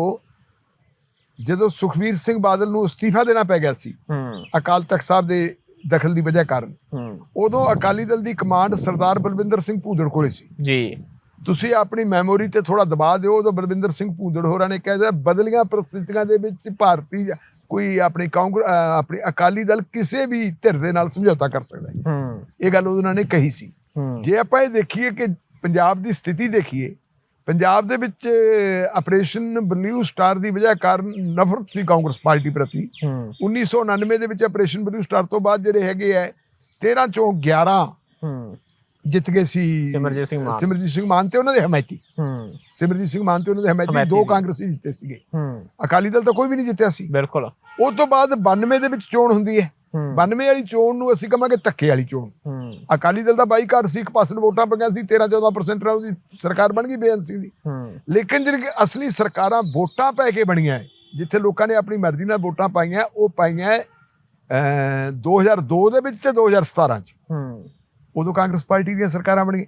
ਜਦੋਂ ਸੁਖਵੀਰ ਸਿੰਘ ਬਾਦਲ ਨੂੰ ਅਸਤੀਫਾ ਦੇਣਾ ਪੈ ਗਿਆ ਸੀ ਅਕਾਲ ਤਖਤ ਸਾਹਿਬ ਦੇ ਦਖਲ ਦੀ ਵਜ੍ਹਾ ਕਾਰਨ ਉਦੋਂ ਅਕਾਲੀ ਦਲ ਦੀ ਕਮਾਂਡ ਸਰਦਾਰ ਬਲਵਿੰਦਰ ਸਿੰਘ ਭੂਦੜ ਕੋਲੇ ਸੀ। ਜੀ। ਤੁਸੀਂ ਆਪਣੀ ਮੈਮੋਰੀ ਤੇ ਥੋੜਾ ਦਬਾ ਦਿਓ ਉਦੋਂ ਬਲਵਿੰਦਰ ਸਿੰਘ ਭੂਦੜ ਹੋਰਾਂ ਨੇ ਕਿਹਾ ਬਦਲੀਆਂ ਪ੍ਰਸਥਿਤੀਆਂ ਦੇ ਵਿੱਚ ਭਾਰਤੀ ਕੋਈ ਆਪਣੀ ਕਾਂਗਰਸ ਆਪਣੀ ਅਕਾਲੀ ਦਲ ਕਿਸੇ ਵੀ ਧਿਰ ਦੇ ਨਾਲ ਸਮਝੌਤਾ ਕਰ ਸਕਦਾ ਹੈ। ਇਹ ਗੱਲ ਉਹਨਾਂ ਨੇ ਕਹੀ ਸੀ। ਜੇ ਆਪਾਂ ਇਹ ਦੇਖੀਏ ਕਿ ਪੰਜਾਬ ਦੀ ਸਥਿਤੀ ਦੇਖੀਏ ਪੰਜਾਬ ਦੇ ਵਿੱਚ ਆਪਰੇਸ਼ਨ ਬਲੂ ਸਟਾਰ ਦੀ ਵਜ੍ਹਾ ਕਾਰਨ ਨਫ਼ਰਤ ਸੀ ਕਾਂਗਰਸ ਪਾਰਟੀ ਪ੍ਰਤੀ। ਹੂੰ। 1999 ਦੇ ਵਿੱਚ ਆਪਰੇਸ਼ਨ ਬਲੂ ਸਟਾਰ ਤੋਂ ਬਾਅਦ ਜਿਹੜੇ ਹੈਗੇ ਐ 13 ਚੋਂ 11 ਹੂੰ। ਜਿੱਤ ਗਏ ਸੀ ਸਿਮਰਜੀਤ ਸਿੰਘ ਮਾਨ। ਸਿਮਰਜੀਤ ਸਿੰਘ ਮਾਨ ਤੇ ਉਹਨਾਂ ਦੇ ਹਮਾਇਤੀ। ਹੂੰ। ਸਿਮਰਜੀਤ ਸਿੰਘ ਮਾਨ ਤੇ ਉਹਨਾਂ ਦੇ ਹਮਾਇਤੀ ਦੋ। ਕਾਂਗਰਸੀ ਜਿੱਤੇ ਸੀਗੇ। ਹੂੰ। ਅਕਾਲੀ ਦਲ ਤਾਂ ਕੋਈ ਵੀ ਨਹੀਂ ਜਿੱਤਿਆ ਸੀ। ਬਿਲਕੁਲ। ਉਸ ਤੋਂ ਬਾਅਦ 92 ਦੇ ਵਿੱਚ ਚੋਣ ਹੁੰਦੀ ਹੈ। ਹੂੰ। 92 ਵਾਲੀ ਚੋਣ ਨੂੰ ਅਸੀਂ ਕਹਾਂਗੇ ਧੱਕੇ ਵਾਲੀ ਚੋਣ। ਹੂੰ। ਅਕਾਲੀ ਦਲ ਦਾ ਬਾਈਕਾਟ ਸੀ ਇੱਕ ਪਾਸੇ ਵੋਟਾਂ ਪਈਆਂ ਸੀ 13 14% ਨਾਲ ਉਹਦੀ ਸਰਕਾਰ ਬਣ ਗਈ ਬੇਅੰਤ ਸਿੰਘ ਦੀ ਹੂੰ। ਲੇਕਿਨ ਜਿਹੜੀ ਅਸਲੀ ਸਰਕਾਰਾਂ ਵੋਟਾਂ ਪੈ ਕੇ ਬਣੀਆਂ ਹੈ, ਜਿੱਥੇ ਲੋਕਾਂ ਨੇ ਆਪਣੀ ਮਰਜ਼ੀ ਨਾਲ ਵੋਟਾਂ ਪਾਈਆਂ ਉਹ ਪਾਈਆਂ ਅ 2002 ਦੇ ਵਿੱਚ ਤੇ 2017 ਚ। ਹੂੰ। ਉਦੋਂ ਕਾਂਗਰਸ ਪਾਰਟੀ ਦੀਆਂ ਸਰਕਾਰਾਂ ਬਣੀਆਂ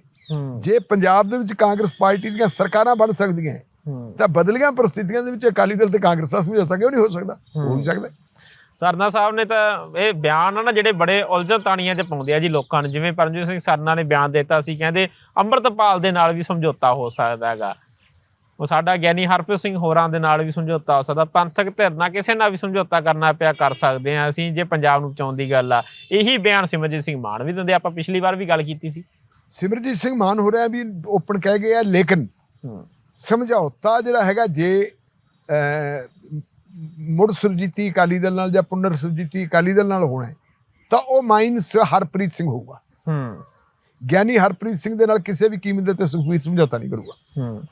ਜੇ ਪੰਜਾਬ ਦੇ ਵਿੱਚ ਕਾਂਗਰਸ ਪਾਰਟੀ ਦੀਆਂ ਸਰਕਾਰਾਂ ਬਣ ਸਕਦੀਆਂ ਤਾਂ ਬਦਲੀਆਂ ਪ੍ਰਸਥਿਤੀਆਂ ਦੇ ਵਿੱਚ ਅਕਾਲੀ ਦਲ ਤੇ ਕਾਂਗਰਸ ਦਾ ਸਮਝੌਤਾ ਕਿਉਂ ਨਹੀਂ ਹੋ ਸਕਦਾ? ਹੋ। ਨਹੀਂ ਸਕਦਾ। ਸਰਨਾ ਸਾਹਿਬ ਨੇ ਤਾਂ ਇਹ ਬਿਆਨ ਨਾ ਜਿਹੜੇ ਬੜੇ ਉਲਝਣ ਤਾਣੀਆਂ 'ਚ ਪਾਉਂਦੇ ਆ ਜੀ ਲੋਕਾਂ ਨੂੰ। ਜਿਵੇਂ ਪਰਮਜੀਤ ਸਿੰਘ ਸਰਨਾ ਨੇ ਬਿਆਨ ਦਿੱਤਾ ਸੀ ਕਹਿੰਦੇ ਅੰਮ੍ਰਿਤਪਾਲ ਦੇ ਨਾਲ ਵੀ ਸਮਝੌਤਾ ਹੋ ਸਕਦਾ ਹੈਗਾ। ਉਹ ਸਾਡਾ ਗਿਆਨੀ ਹਰਪ੍ਰੀਤ ਸਿੰਘ ਹੋਰਾਂ ਦੇ ਨਾਲ ਵੀ ਸਮਝੌਤਾ ਹੋ ਸਕਦਾ। ਪੰਥਕ ਧਿਰ ਨਾਲ ਕਿਸੇ ਨਾਲ ਵੀ ਸਮਝੌਤਾ ਕਰਨਾ ਪਿਆ ਕਰ ਸਕਦੇ ਆ ਅਸੀਂ ਜੇ ਪੰਜਾਬ ਨੂੰ ਬਚਾਉਣ ਦੀ ਗੱਲ ਆ। ਇਹੀ ਬਿਆਨ ਸਿਮਰਜੀਤ ਸਿੰਘ ਮਾਨ ਵੀ ਦਿੰਦੇ ਆਪਾਂ ਪਿਛਲੀ ਵਾਰ ਵੀ ਗੱਲ ਕੀਤੀ ਸੀ। ਸਿਮਰਜੀਤ ਸਿੰਘ ਮਾਨ ਹੋ ਰਿਹਾ ਵੀ ਓਪਨ ਕਹਿ ਗਏ ਆ ਲੇਕਿਨ ਸਮਝੌਤਾ ਜਿਹੜਾ ਹੈਗਾ ਜੇ ਮੁੜ ਸੁਰਜੀਤੀ ਅਕਾਲੀ ਦਲ ਨਾਲ ਜਾਂ ਪੁਨਰ ਸੁਰਜੀਤੀ ਅਕਾਲੀ ਦਲ ਨਾਲ ਹੋਣਾ ਤਾਂ ਉਹ ਮਾਈਨਸ ਹਰਪ੍ਰੀਤ ਸਿੰਘ ਹੋਊਗਾ। ਹੂੰ। ਗਿਆਨੀ ਹਰਪ੍ਰੀਤ ਸਿੰਘ ਦੇ ਨਾਲ ਕਿਸੇ ਵੀ ਕੀਮਤ ਤੇ ਸੁਖਬੀਰ ਸਮਝੌਤਾ ਨਹੀਂ ਕਰੂਗਾ। ਹੂੰ।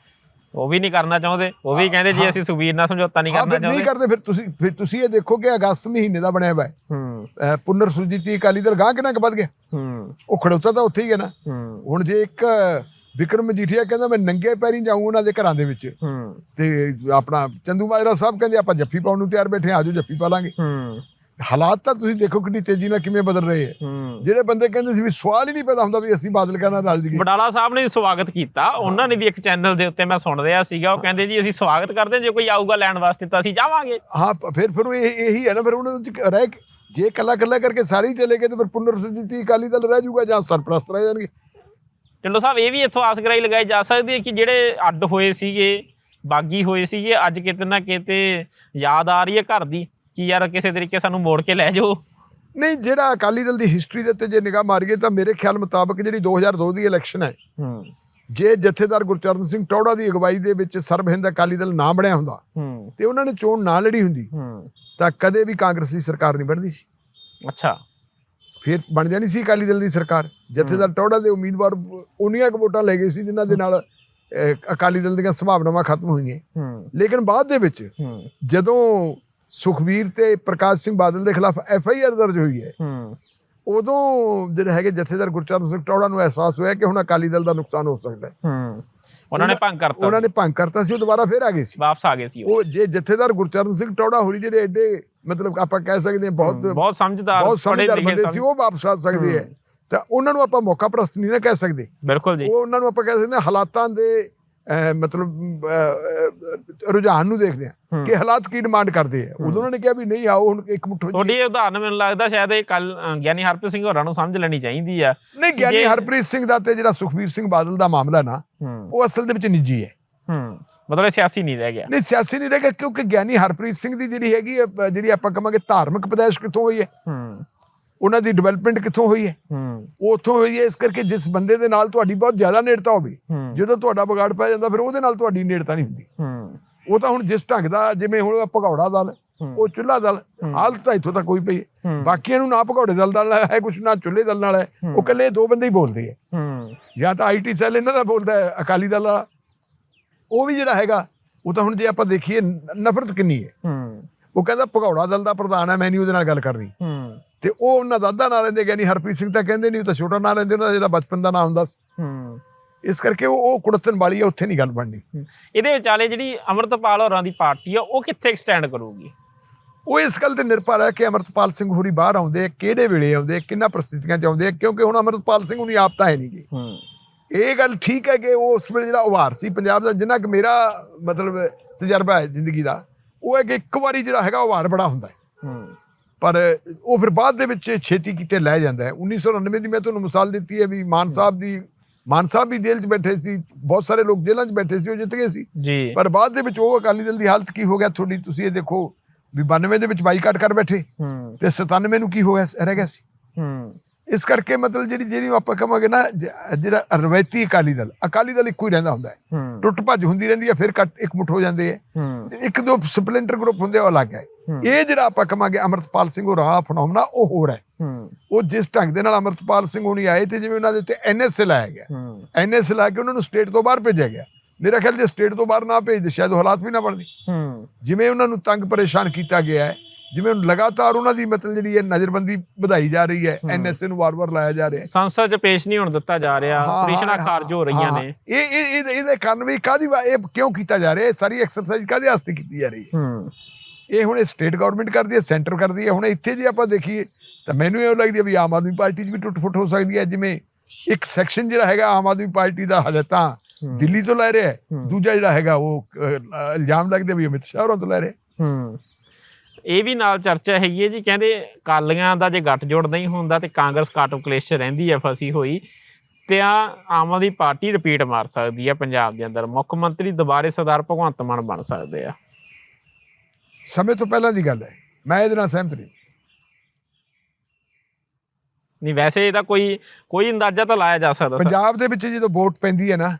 ਉਹ ਵੀ ਨਹੀਂ ਕਰਨਾ ਚਾਹੁੰਦੇ ਉਹ ਵੀ ਕਹਿੰਦੇ ਜੀ ਅਸੀਂ ਸੁਖਬੀਰ ਨਾਲ ਸਮਝੌਤਾ ਨਹੀਂ ਕਰਨਾ ਫਿਰ ਨਹੀਂ ਚਾਹੁੰਦੇ। ਕਰਦੇ ਫਿਰ ਤੁਸੀਂ ਫਿਰ ਤੁਸੀਂ ਇਹ ਦੇਖੋ ਕਿ ਅਗਸਤ ਮਹੀਨੇ ਦਾ ਬਣਿਆ ਹੋਇਆ ਹੈ। ਪੁਨਰ ਸੁਰਜੀਤੀ ਅਕਾਲੀ ਦਲ ਗਾਂ ਕਿੰਨਾ ਕੁ ਵੱਧ ਗਿਆ? ਹੂੰ। ਉਹ ਖੜੋਤਾ ਤਾਂ ਉੱਥੇ ਹੀ ਹੈ ਨਾ। ਹੂੰ। ਹੁਣ ਜੇ ਇੱਕ ਵਿਕਰਮ ਮਜੀਠੀਆ ਕਹਿੰਦਾ ਮੈਂ ਨੰਗੇ ਪੈਰੀਂ ਜਾਊਂ ਉਹਨਾਂ ਦੇ ਘਰਾਂ ਦੇ ਵਿੱਚ। ਹੂੰ। ਤੇ ਆਪਣਾ ਚੰਦੂ ਮਾਜਰਾ ਸਾਹਿਬ ਕਹਿੰਦੇ ਆਪਾਂ ਜੱਫੀ ਪਾਉਣ ਨੂੰ ਤਿਆਰ ਬੈਠੇ ਆਜੋ ਜੱਫੀ ਪਾ ਲਾਂਗੇ। ਹਾਲਾਤ ਤਾਂ ਤੁਸੀਂ ਦੇਖੋ ਕਿੰਨੀ ਤੇਜ਼ੀ ਨਾਲ ਕਿਵੇਂ ਬਦਲ ਰਹੇ ਹੈ। ਜਿਹੜੇ ਬੰਦੇ ਕਹਿੰਦੇ ਸੀ ਵੀ ਸਵਾਲ ਹੀ ਨਹੀਂ ਪੈਦਾ ਹੁੰਦਾ ਵੀ ਅਸੀਂ ਬਾਦਲ ਕਹਿੰਦਾ ਰਲ ਵਡਾਲਾ ਸਾਹਿਬ ਨੇ ਸਵਾਗਤ ਕੀਤਾ। ਉਹਨਾਂ ਨੇ ਵੀ ਇੱਕ ਚੈਨਲ ਦੇ ਉੱਤੇ ਮੈਂ ਸੁਣ ਰਿਹਾ ਸੀਗਾ। ਉਹ ਕਹਿੰਦੇ ਜੀ ਅਸੀਂ ਸਵਾਗਤ ਕਰਦੇ ਜੇ ਕੋਈ ਆਊਗਾ ਲੈਣ ਵਾਸਤੇ ਤਾਂ ਅਸੀਂ ਜਾਵਾਂਗੇ। ਹਾਂ ਫਿਰ ਫਿਰ ਉਹ ਇਹ ਇਹੀ ਹੈ ਨਾ ਫਿਰ ਉਹਨਾਂ ਚ ਰਹਿ ਜੇ ਕੱਲਾ ਕੱਲਾ ਕਰਕੇ ਸਾਰੇ ਹੀ ਚਲੇ ਗਏ ਤੇ ਫਿਰ ਪੁਨਰ ਸੁਜੀਤੀ ਅਕਾਲੀ ਦਲ ਰਹਿ ਜਾਊਗਾ ਜਾਂ ਸਰਪ੍ਰਸਤ ਰਹਿ ਜਾਣਗੇ। ਢਿੱਲੋਂ ਸਾਹਿਬ ਇਹ ਵੀ ਇੱਥੋਂ ਆਸ ਕਰਾਈ ਲਗਾਈ ਜਾ ਸਕਦੀ ਹੈ ਕਿ ਜਿਹੜੇ ਅੱਡ ਹੋਏ ਸੀਗੇ ਬਾਗੀ ਹੋਏ ਸੀਗੇ ਅੱਜ ਕਿਤੇ ਨਾ ਕਿਤੇ ਯਾਦ ਆ ਰਹੀ ਹੈ ਘਰ ਦੀ। ਕਿ ਯਾਰ ਕਿਸੇ ਤਰੀਕੇ ਸਾਨੂੰ ਮੋੜ ਕੇ ਲੈ ਜਾਓ। ਨਹੀਂ ਜਿਹੜਾ ਅਕਾਲੀ ਦਲ ਦੀ ਹਿਸਟਰੀ ਦੇ ਉੱਤੇ ਜੇ ਨਿਗਾਹ ਮਾਰੀਏ ਤਾਂ ਮੇਰੇ ਖਿਆਲ ਮੁਤਾਬਕ ਜਿਹੜੀ 2002 ਦੀ ਇਲੈਕਸ਼ਨ ਹੈ ਹੂੰ। ਜੇ ਜਥੇਦਾਰ ਗੁਰਚਰਨ ਸਿੰਘ ਟੌੜਾ ਦੀ ਅਗਵਾਈ ਦੇ ਵਿੱਚ ਸਰਬ ਹਿੰਦ ਅਕਾਲੀ ਦਲ ਨਾ ਬਣਿਆ ਹੁੰਦਾ ਹੂੰ। ਤੇ ਉਹਨਾਂ ਨੇ ਚੋਣ ਨਾ ਲੜੀ ਹੁੰਦੀ ਹੂੰ। ਤਾਂ ਕਦੇ ਵੀ ਕਾਂਗਰਸੀ ਸਰਕਾਰ ਨਹੀਂ ਬਣਦੀ ਸੀ। ਅੱਛਾ। ਫਿਰ ਬਣ ਜਾਣੀ ਸੀ ਅਕਾਲੀ ਦਲ ਦੀ ਸਰਕਾਰ। ਜਥੇਦਾਰ ਟੌੜਾ ਦੇ ਉਮੀਦਵਾਰ ਉਨੀਆਂ ਕੁ ਵੋਟਾਂ ਲੈ ਗਏ ਸੀ ਜਿਨ੍ਹਾਂ ਦੇ ਨਾਲ ਅਕਾਲੀ ਦਲ ਦੀਆਂ ਸੰਭਾਵਨਾਵਾਂ ਖਤਮ ਹੋਈਆਂ। ਹੂੰ। ਲੇਕਿਨ ਬਾਅਦ ਦੇ ਵਿੱਚ ਹੂੰ। ਜਦੋਂ ਸੁਖਬੀਰ ਤੇ ਪ੍ਰਕਾਸ਼ ਸਿੰਘ ਬਾਦਲ ਦੇ ਖਿਲਾਫ ਐਫ ਆਈ ਆਰ ਦਰਜ ਹੋਈ ਹੈ। ਹੂੰ। ਉਦੋਂ ਜਿਹੜੇ ਹੈਗੇ ਜਥੇਦਾਰ ਗੁਰਚਰਨ ਸਿੰਘ ਟੌੜਾ ਨੂੰ ਅਹਿਸਾਸ ਹੋਇਆ ਕਿ ਹੁਣ ਅਕਾਲੀ ਦਲ ਦਾ ਨੁਕਸਾਨ ਹੋ ਸਕਦਾ ਹੈ। ਹੂੰ। ਉਹਨਾਂ ਨੇ ਭੰਗ ਕਰਤਾ ਉਹਨਾਂ ਨੇ ਭੰਗ ਕਰਤਾ ਸੀ ਉਹ ਦੁਬਾਰਾ ਫੇਰ ਆ ਗਏ ਸੀ। ਵਾਪਸ ਆ ਗਏ ਸੀ ਉਹ। ਜੇ ਜਥੇਦਾਰ ਗੁਰਚਰਨ ਸਿੰਘ ਟੌੜਾ ਹੋਰੀ ਜਿਹੜੇ ਐਡੇ ਮਤਲਬ ਆਪਾਂ ਕਹਿ ਸਕਦੇ ਹਾਂ ਬਹੁਤ ਬਹੁਤ ਸਮਝਦਾਰ ਬਹੁਤ ਸਮਝਦਾਰ ਬੰਦੇ ਸੀ ਉਹ ਵਾਪਸ ਆ ਸਕਦੇ ਹੈ। ਤਾਂ ਉਹਨਾਂ ਨੂੰ ਆਪਾਂ ਮੌਕਾ ਪ੍ਰਸਤ ਨਹੀਂ ਨਾ ਕਹਿ ਸਕਦੇ। ਬਿਲਕੁਲ ਜੀ। ਉਹ ਉਹਨਾਂ ਨੂੰ ਆਪਾਂ ਕਹਿ ਸਕਦੇ ਹਾਂ ਹਾਲਾਤਾਂ ਦੇ ਮਤਲਬ ਰੁਝਾਨ ਨੂੰ ਦੇਖਦੇ ਆ ਕਿ ਹਾਲਾਤ ਕੀ ਡਿਮਾਂਡ ਕਰਦੇ ਆ। ਉਦੋਂ ਉਹਨਾਂ ਨੇ ਕਿਹਾ ਵੀ ਨਹੀਂ ਆਓ ਹੁਣ ਇੱਕ ਮੁੱਠ ਤੁਹਾਡੀ ਉਦਾਹਰਨ ਮੈਨੂੰ ਲੱਗਦਾ ਸ਼ਾਇਦ ਇਹ ਕੱਲ ਗਿਆਨੀ ਹਰਪ੍ਰੀਤ ਸਿੰਘ ਹੋਰਾਂ ਨੂੰ ਸਮਝ ਲੈਣੀ ਚਾਹੀਦੀ ਆ। ਨਹੀਂ ਗਿਆਨੀ ਹਰਪ੍ਰੀਤ ਸਿੰਘ ਦਾ ਤੇ ਜਿਹੜਾ ਸੁਖਬੀਰ ਸਿੰਘ ਬਾਦਲ ਦਾ ਮਾਮਲਾ ਨਾ ਉਹ ਅਸਲ ਦੇ ਵਿੱਚ ਨਿੱਜੀ ਹੈ। ਹੂੰ। ਮਤਲਬ ਇਹ ਸਿਆਸੀ ਨਹੀਂ ਰਹਿ ਗਿਆ। ਨਹੀਂ ਸਿਆਸੀ ਨਹੀਂ ਰਹੇਗਾ ਕਿਉਂਕਿ ਗਿਆਨੀ ਹਰਪ੍ਰੀਤ ਸਿੰਘ ਦੀ ਜਿਹੜੀ ਹੈਗੀ ਜਿਹੜੀ ਆਪਾਂ ਕਹਾਂਗੇ ਧਾਰਮਿਕ ਪਦੈਸ਼ ਕਿੱਥੋਂ ਹੋਈ ਹੈ? ਹੂੰ। ਉਹਨਾਂ ਦੀ ਡਿਵੈਲਪਮੈਂਟ ਕਿੱਥੋਂ ਹੋਈ ਹੈ? ਹੂੰ। ਉਹ ਉੱਥੋਂ ਹੋਈ ਹੈ ਇਸ ਕਰਕੇ ਜਿਸ ਬੰਦੇ ਦੇ ਨਾਲ ਤੁਹਾਡੀ ਬਹੁਤ ਜ਼ਿਆਦਾ ਨੇੜਤਾ ਹੋਵੇ ਜਦੋਂ ਤੁਹਾਡਾ ਵਿਗਾੜ ਪੈ ਜਾਂਦਾ ਫਿਰ ਉਹਦੇ ਨਾਲ ਤੁਹਾਡੀ ਨੇੜਤਾ ਨਹੀਂ ਹੁੰਦੀ। ਹੂੰ। ਉਹ ਤਾਂ ਹੁਣ ਜਿਸ ਢੰਗ ਦਾ ਜਿਵੇਂ ਹੁਣ ਭਗੌੜਾ ਦਲ ਉਹ ਚੁੱਲਾ ਦਲ ਹਾਲਤ ਤਾਂ ਇੱਥੋਂ ਤੱਕ ਕੋਈ ਪਈ ਬਾਕੀਆਂ ਨੂੰ ਨਾ ਭਗੌੜੇ ਦਲ ਨਾਲ ਹੈ ਕੁਛ ਨਾ ਚੁੱਲੇ ਦਲ ਨਾਲ ਹੈ ਉਹ ਇਕੱਲੇ ਦੋ ਬੰਦੇ ਹੀ ਬੋਲਦੇ ਹੈ। ਹੂੰ। ਜਾਂ ਤਾਂ ਆਈਟੀ ਸੈੱਲ ਇਹਨਾਂ ਦਾ ਬੋਲਦਾ ਹੈ ਅਕਾਲੀ ਦਲ ਵਾਲਾ। ਉਹ ਵੀ ਜਿਹੜਾ ਹੈਗਾ ਉਹ ਤਾਂ ਹੁਣ ਜੇ ਆਪਾਂ ਦੇਖੀਏ ਨਫ਼ਰਤ ਕਿੰਨੀ ਹੈ। ਹੂੰ। ਉਹ ਕਹਿੰਦਾ ਭਗੌੜਾ ਦਲ ਦਾ ਪ੍ਰਧਾਨ ਹੈ ਮੈਂ ਨਹੀਂ ਉਹਦੇ ਨਾਲ ਗੱਲ ਕਰਨੀ। ਹੂੰ। ਤੇ ਉਹ ਉਹਨਾਂ ਦਾ ਅੱਧਾ ਨਾਂ ਲੈਂਦੇ ਗਿਆਨੀ ਹਰਪ੍ਰੀਤ ਸਿੰਘ ਤਾਂ ਕਹਿੰਦੇ ਨਹੀਂ ਉਹ ਤਾਂ ਛੋਟਾ ਨਾਂ ਲੈਂਦੇ ਉਹਨਾਂ ਦਾ ਜਿਹੜਾ ਬਚਪਨ ਦਾ ਨਾਂ ਹੁੰਦਾ ਸੀ। ਹੂੰ। ਇਸ ਕਰਕੇ ਉਹ ਉਹ ਕੁੜਤਨ ਵਾਲੀ ਹੈ ਉੱਥੇ ਨਹੀਂ ਗੱਲ ਬਣਨੀ। ਇਹਦੇ ਵਿਚਾਲੇ ਜਿਹੜੀ ਅਮਰਤਪਾਲ ਹੋਰਾਂ ਦੀ ਪਾਰਟੀ ਆ ਉਹ ਕਿੱਥੇ ਸਟੈਂਡ ਕਰੂਗੀ? ਉਹ ਇਸ ਗੱਲ ਤੇ ਨਿਰਭਰ ਹੈ ਕਿ ਅਮਰਤਪਾਲ ਸਿੰਘ ਹੋਰੀ ਬਾਹਰ ਆਉਂਦੇ ਆ, ਕਿਹੜੇ ਵੇਲੇ ਆਉਂਦੇ ਆ, ਕਿੰਨਾ ਪ੍ਰਸਥਿਤੀਆਂ ਚ ਆਉਂਦੇ ਆ, ਕਿਉਂਕਿ ਹੁਣ ਅਮਰਤਪਾਲ ਸਿੰਘ ਹੁਣੀ ਆਪ ਤਾਂ ਹੈ ਨਹੀਂਗੇ ਹੂੰ। ਇਹ ਗੱਲ ਠੀਕ ਹੈ ਕਿ ਉਹ ਉਸ ਵੇਲੇ ਜਿਹੜਾ ਉਭਾਰ ਸੀ ਪੰਜਾਬ ਦਾ ਜਿੰਨਾ ਕਿ ਮੇਰਾ ਮਤਲਬ ਤਜਰਬਾ ਹੈ ਜ਼ਿੰਦਗੀ ਦਾ ਉਹ ਹੈ ਕਿ ਇੱਕ ਵਾਰੀ ਜਿਹੜਾ ਹੈਗਾ ਉਭਾਰ ਬੜਾ ਹੁੰਦਾ ਹੈ। ਹੂੰ। ਪਰ ਉਹ ਫਿਰ ਬਾਅਦ ਦੇ ਵਿੱਚ ਛੇਤੀ ਕਿਤੇ ਲੈ ਜਾਂਦਾ ਹੈ। 1999 ਦੀ ਮੈਂ ਤੁਹਾਨੂੰ ਮਿਸਾਲ ਦਿੱਤੀ ਹੈ ਵੀ ਮਾਨ ਸਾਹਿਬ ਦੀ ਮਾਨ ਸਾਹਿਬ ਵੀ ਜੇਲ੍ਹ 'ਚ ਬੈਠੇ ਸੀ ਬਹੁਤ ਸਾਰੇ ਲੋਕ ਜੇਲ੍ਹਾਂ 'ਚ ਬੈਠੇ ਸੀ ਉਹ ਜਿੱਤ ਗਏ ਸੀ। ਪਰ ਬਾਅਦ ਦੇ ਵਿੱਚ ਉਹ ਅਕਾਲੀ ਦਲ ਦੀ ਹਾਲਤ ਕੀ ਹੋ ਗਿਆ ਤੁਹਾਡੀ? ਤੁਸੀਂ ਇਹ ਦੇਖੋ ਵੀ 92 ਦੇ ਵਿੱਚ ਬਾਈਕਾਟ ਕਰ ਬੈਠੇ ਤੇ 97 ਨੂੰ ਕੀ ਹੋ ਗਿਆ ਰਹਿ ਗਿਆ ਸੀ। ਇਸ ਕਰਕੇ ਮਤਲਬ ਜਿਹੜੀ ਜਿਹੜੀ ਆਪਾਂ ਕਹਾਂਗੇ ਨਾ ਜਿਹੜਾ ਰਵਾਇਤੀ ਅਕਾਲੀ ਦਲ ਅਕਾਲੀ ਦਲ ਇੱਕੋ ਹੀ ਰਹਿੰਦਾ ਹੁੰਦਾ ਹੈ। ਟੁੱਟ ਭੱਜ ਹੁੰਦੀ ਰਹਿੰਦੀ ਹੈ ਫਿਰ ਕੱਟ ਇੱਕ ਮੁੱਠ ਹੋ ਜਾਂਦੇ ਹੈ। ਇੱਕ ਦੋ ਸਪਲਿੰਟਰ ਗਰੁੱਪ ਹੁੰਦੇ ਆ, ਉਹ ਅਲੱਗ ਹੈ। ਇਹ ਜਿਹੜਾ ਆਪਾਂ ਕਹਾਂਗੇ ਅਮਰਤਪਾਲ ਸਿੰਘ ਹੋਰਾਂ ਫਨੋਮਨਾ ਉਹ ਹੋਰ ਹੈ। ਉਹ ਜਿਸ ਢੰਗ ਦੇ ਨਾਲ ਅਮਰਤਪਾਲ ਸਿੰਘ ਹੋਣੀ ਆਏ ਤੇ ਜਿਵੇਂ ਉਹਨਾਂ ਦੇ ਉੱਤੇ ਐਨਐਸਏ ਲਾਇਆ ਗਿਆ। ਹੂੰ। ਐਨਐਸਏ ਲਾ ਕੇ ਉਹਨਾਂ ਨੂੰ ਸਟੇਟ ਤੋਂ ਬਾਹਰ ਭੇਜਿਆ ਗਿਆ। ਮੇਰਾ ਖਿਆਲ ਜੇ ਸਟੇਟ ਤੋਂ ਬਾਹਰ ਨਾ ਭੇਜਦੇ ਸ਼ਾਇਦ ਉਹ ਹਾਲਾਤ ਵੀ ਨਾ ਬਣਦੇ। ਜਿਵੇਂ ਉਹਨਾਂ ਨੂੰ ਤੰਗ ਪਰੇਸ਼ਾਨ ਕੀਤਾ ਗਿਆ ਹੈ ਜਿਵੇਂ ਹੁਣ ਲਗਾਤਾਰ ਉਹਨਾਂ ਦੀ ਮਤਲਬ ਜਿਹੜੀ ਹੈ ਨਜ਼ਰਬੰਦੀ ਵਧਾਈ ਜਾ ਰਹੀ ਹੈ ਐਨਐਸਏ ਨੂੰ ਵਾਰ-ਵਾਰ ਲਾਇਆ ਜਾ ਰਿਹਾ ਹੈ। ਸੰਸਦ 'ਚ ਪੇਸ਼ ਨਹੀਂ ਹੋਣ ਦਿੱਤਾ ਜਾ ਰਿਹਾ ਹਾਂ, ਪਟੀਸ਼ਨਾਂ ਹਾਂ, ਰਹੀਆਂ। ਨੇ। ਇਹ ਇਹ ਇਹ- ਇਹਦੇ ਕਾਰਨ ਵੀ ਕਾਦੀ ਇਹ ਕਿਉਂ ਕੀਤਾ ਜਾ ਰਿਹਾ? ਹੈ ਇਹ ਸਾਰੀ ਐਕਸਰਸਾਈਜ਼ ਕਾਦੇ ਵਾਸਤੇ ਕੀਤੀ ਜਾ ਰਹੀ ਹੂੰ। ਇਹ ਹੁਣ ਸਟੇਟ ਗਵਰਨਮੈਂਟ ਕਰਦੀ ਹੈ ਸੈਂਟਰ ਕਰਦੀ ਹੈ ਹੁਣ ਇੱਥੇ ਜੇ ਆਪਾਂ ਦੇਖੀਏ ਤਾਂ ਮੈਨੂੰ ਇਹ ਲੱਗਦੀ ਹੈ ਵੀ ਆਮ ਆਦਮੀ ਪਾਰਟੀ 'ਚ ਵੀ ਟੁੱਟ-ਫੁੱਟ ਹੋ ਸਕਦੀ ਹੈ ਜਿਵੇਂ ਇੱਕ ਸੈਕਸ਼ਨ ਜਿਹੜਾ ਹੈਗਾ ਆਮ ਆਦਮੀ ਪਾਰਟੀ ਦਾ ਹਜੇ ਤਾਂ ਦਿੱਲੀ ਤੋਂ ਲੈ ਰਿਹਾ ਹੈ ਦੂਜਾ ਜਿਹੜਾ ਹੈਗਾ ਉਹ ਇਲਜ਼ਾਮ ਲੱਗਦੇ ਵੀ ਅਮਿਤ ਸ਼ਾਹ ਹੋਰਾਂ ਤੋਂ ਲੈ ਰਿਹਾ ਇਹ ਵੀ ਨਾਲ ਚਰਚਾ ਹੈਗੀ ਹੈ ਜੀ ਕਹਿੰਦੇ ਕਾਲੀਆਂ ਦਾ ਜੇ ਗੱਠ ਜੋੜ ਨਹੀਂ ਹੁੰਦਾ ਤੇ ਕਾਂਗਰਸ ਕਾਟੋ ਕਲੇਸ਼ 'ਚ ਰਹਿੰਦੀ ਹੈ ਫਸੀ ਹੋਈ। ਤੇ ਆ ਆਮ ਆਦਮੀ ਪਾਰਟੀ ਰਿਪੀਟ ਮਾਰ ਸਕਦੀ ਹੈ ਪੰਜਾਬ ਦੇ ਅੰਦਰ। ਮੁੱਖ ਮੰਤਰੀ ਦੁਬਾਰੇ ਸਰਦਾਰ ਭਗਵੰਤ ਮਾਨ ਬਣ ਸਕਦੇ ਆ। ਸਮੇਂ ਤੋਂ ਪਹਿਲਾਂ ਦੀ ਗੱਲ ਹੈ। ਮੈਂ ਇਹਦੇ ਨਾਲ ਸਹਿਮਤ ਨਹੀਂ। ਨਹੀਂ ਵੈਸੇ ਇਹਦਾ ਕੋਈ ਕੋਈ ਅੰਦਾਜ਼ਾ ਤਾਂ ਲਾਇਆ ਜਾ ਸਕਦਾ ਪੰਜਾਬ ਦੇ ਵਿੱਚ ਜਦੋਂ ਵੋਟ ਪੈਂਦੀ ਹੈ ਨਾ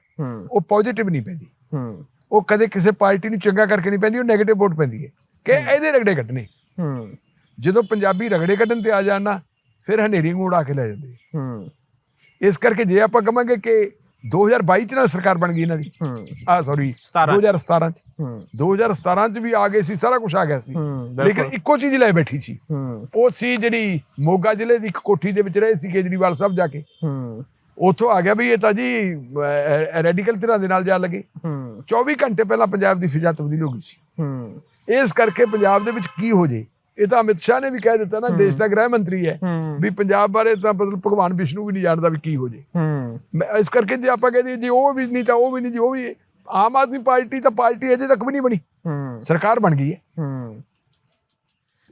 ਉਹ ਪੋਜ਼ਿਟਿਵ ਨਹੀਂ ਪੈਂਦੀ। ਹੂੰ। ਉਹ ਕਦੇ ਕਿਸੇ ਪਾਰਟੀ ਨੂੰ ਚੰਗਾ ਕਰਕੇ ਨਹੀਂ ਪੈਂਦੀ ਉਹ 네ਗੇਟਿਵ ਵੋਟ ਪੈਂਦੀ ਹੈ। ਕਿ ਇਹਦੇ ਰਗੜੇ ਕੱਢਣੇ। ਹੂੰ। ਜਦੋਂ ਪੰਜਾਬੀ ਰਗੜੇ ਕੱਢਣ ਤੇ ਆ ਜਾਣ ਨਾ ਫਿਰ ਹਨੇਰੀ ਨੂੰ ਉਡਾ ਕੇ ਲੈ ਜਾਂਦੇ। ਹੂੰ। ਇਸ ਕਰਕੇ ਜੇ ਆਪਾਂ ਕਹਾਂਗੇ ਕਿ 2022 ਚ ਨਾ ਸਰਕਾਰ ਬਣ ਗਈ ਇਹਨਾਂ ਦੀ। ਆ ਸੌਰੀ 17 2017 ਚ। ਹੂੰ। 2017 ਚ ਵੀ ਆ ਗਏ ਸੀ ਸਾਰਾ ਕੁਝ ਆ ਗਿਆ ਸੀ। ਲੇਕਿਨ ਇੱਕੋ ਚੀਜ਼ ਲੈ ਬੈਠੀ ਸੀ। ਉਹ ਸੀ ਜਿਹੜੀ ਮੋਗਾ ਜ਼ਿਲ੍ਹੇ ਦੀ ਇੱਕ ਕੋਠੀ ਦੇ ਵਿੱਚ ਰਹੇ ਸੀ ਕੇਜਰੀਵਾਲ ਸਾਹਿਬ ਜਾ ਕੇ। ਉੱਥੋਂ ਆ ਗਿਆ ਵੀ ਇਹ ਤਾਂ ਜੀ ਰੈਡੀਕਲ ਧਿਰਾਂ ਦੇ ਨਾਲ ਜਾ ਲੱਗੇ। ਹੂੰ। 24 ਘੰਟੇ ਪਹਿਲਾਂ ਪੰਜਾਬ ਦੀ ਫਿਜ਼ਾ ਤਬਦੀਲ ਹੋ ਗਈ ਸੀ। ਇਸ ਕਰਕੇ ਪੰਜਾਬ ਦੇ ਵਿੱਚ ਕੀ ਹੋ ਜੇ? ਇਹ ਤਾਂ ਅਮਿਤ ਸ਼ਾਹ ਨੇ ਵੀ ਕਹਿ ਦਿੱਤਾ ਨਾ ਦੇਸ਼ ਦਾ ਗ੍ਰਹਿ ਮੰਤਰੀ ਹੈ। ਵੀ ਪੰਜਾਬ ਬਾਰੇ ਤਾਂ ਮਤਲਬ ਭਗਵਾਨ ਵਿਸ਼ਨੂੰ ਵੀ ਨਹੀਂ ਜਾਣਦਾ ਵੀ ਕੀ ਹੋ ਜੇ। ਇਸ ਕਰਕੇ ਜੇ ਆਪਾਂ ਕਹਦੇ ਜੀ ਉਹ ਵੀ ਨਹੀਂ ਤਾਂ ਉਹ ਵੀ ਨਹੀਂ ਜੀ ਉਹ ਵੀ ਆਮ ਆਦਮੀ ਪਾਰਟੀ ਤਾਂ ਪਾਰਟੀ ਅਜੇ ਤੱਕ ਵੀ ਨਹੀਂ ਬਣੀ। ਹੂੰ। ਸਰਕਾਰ ਬਣ ਗਈ ਹੈ। ਹੂੰ।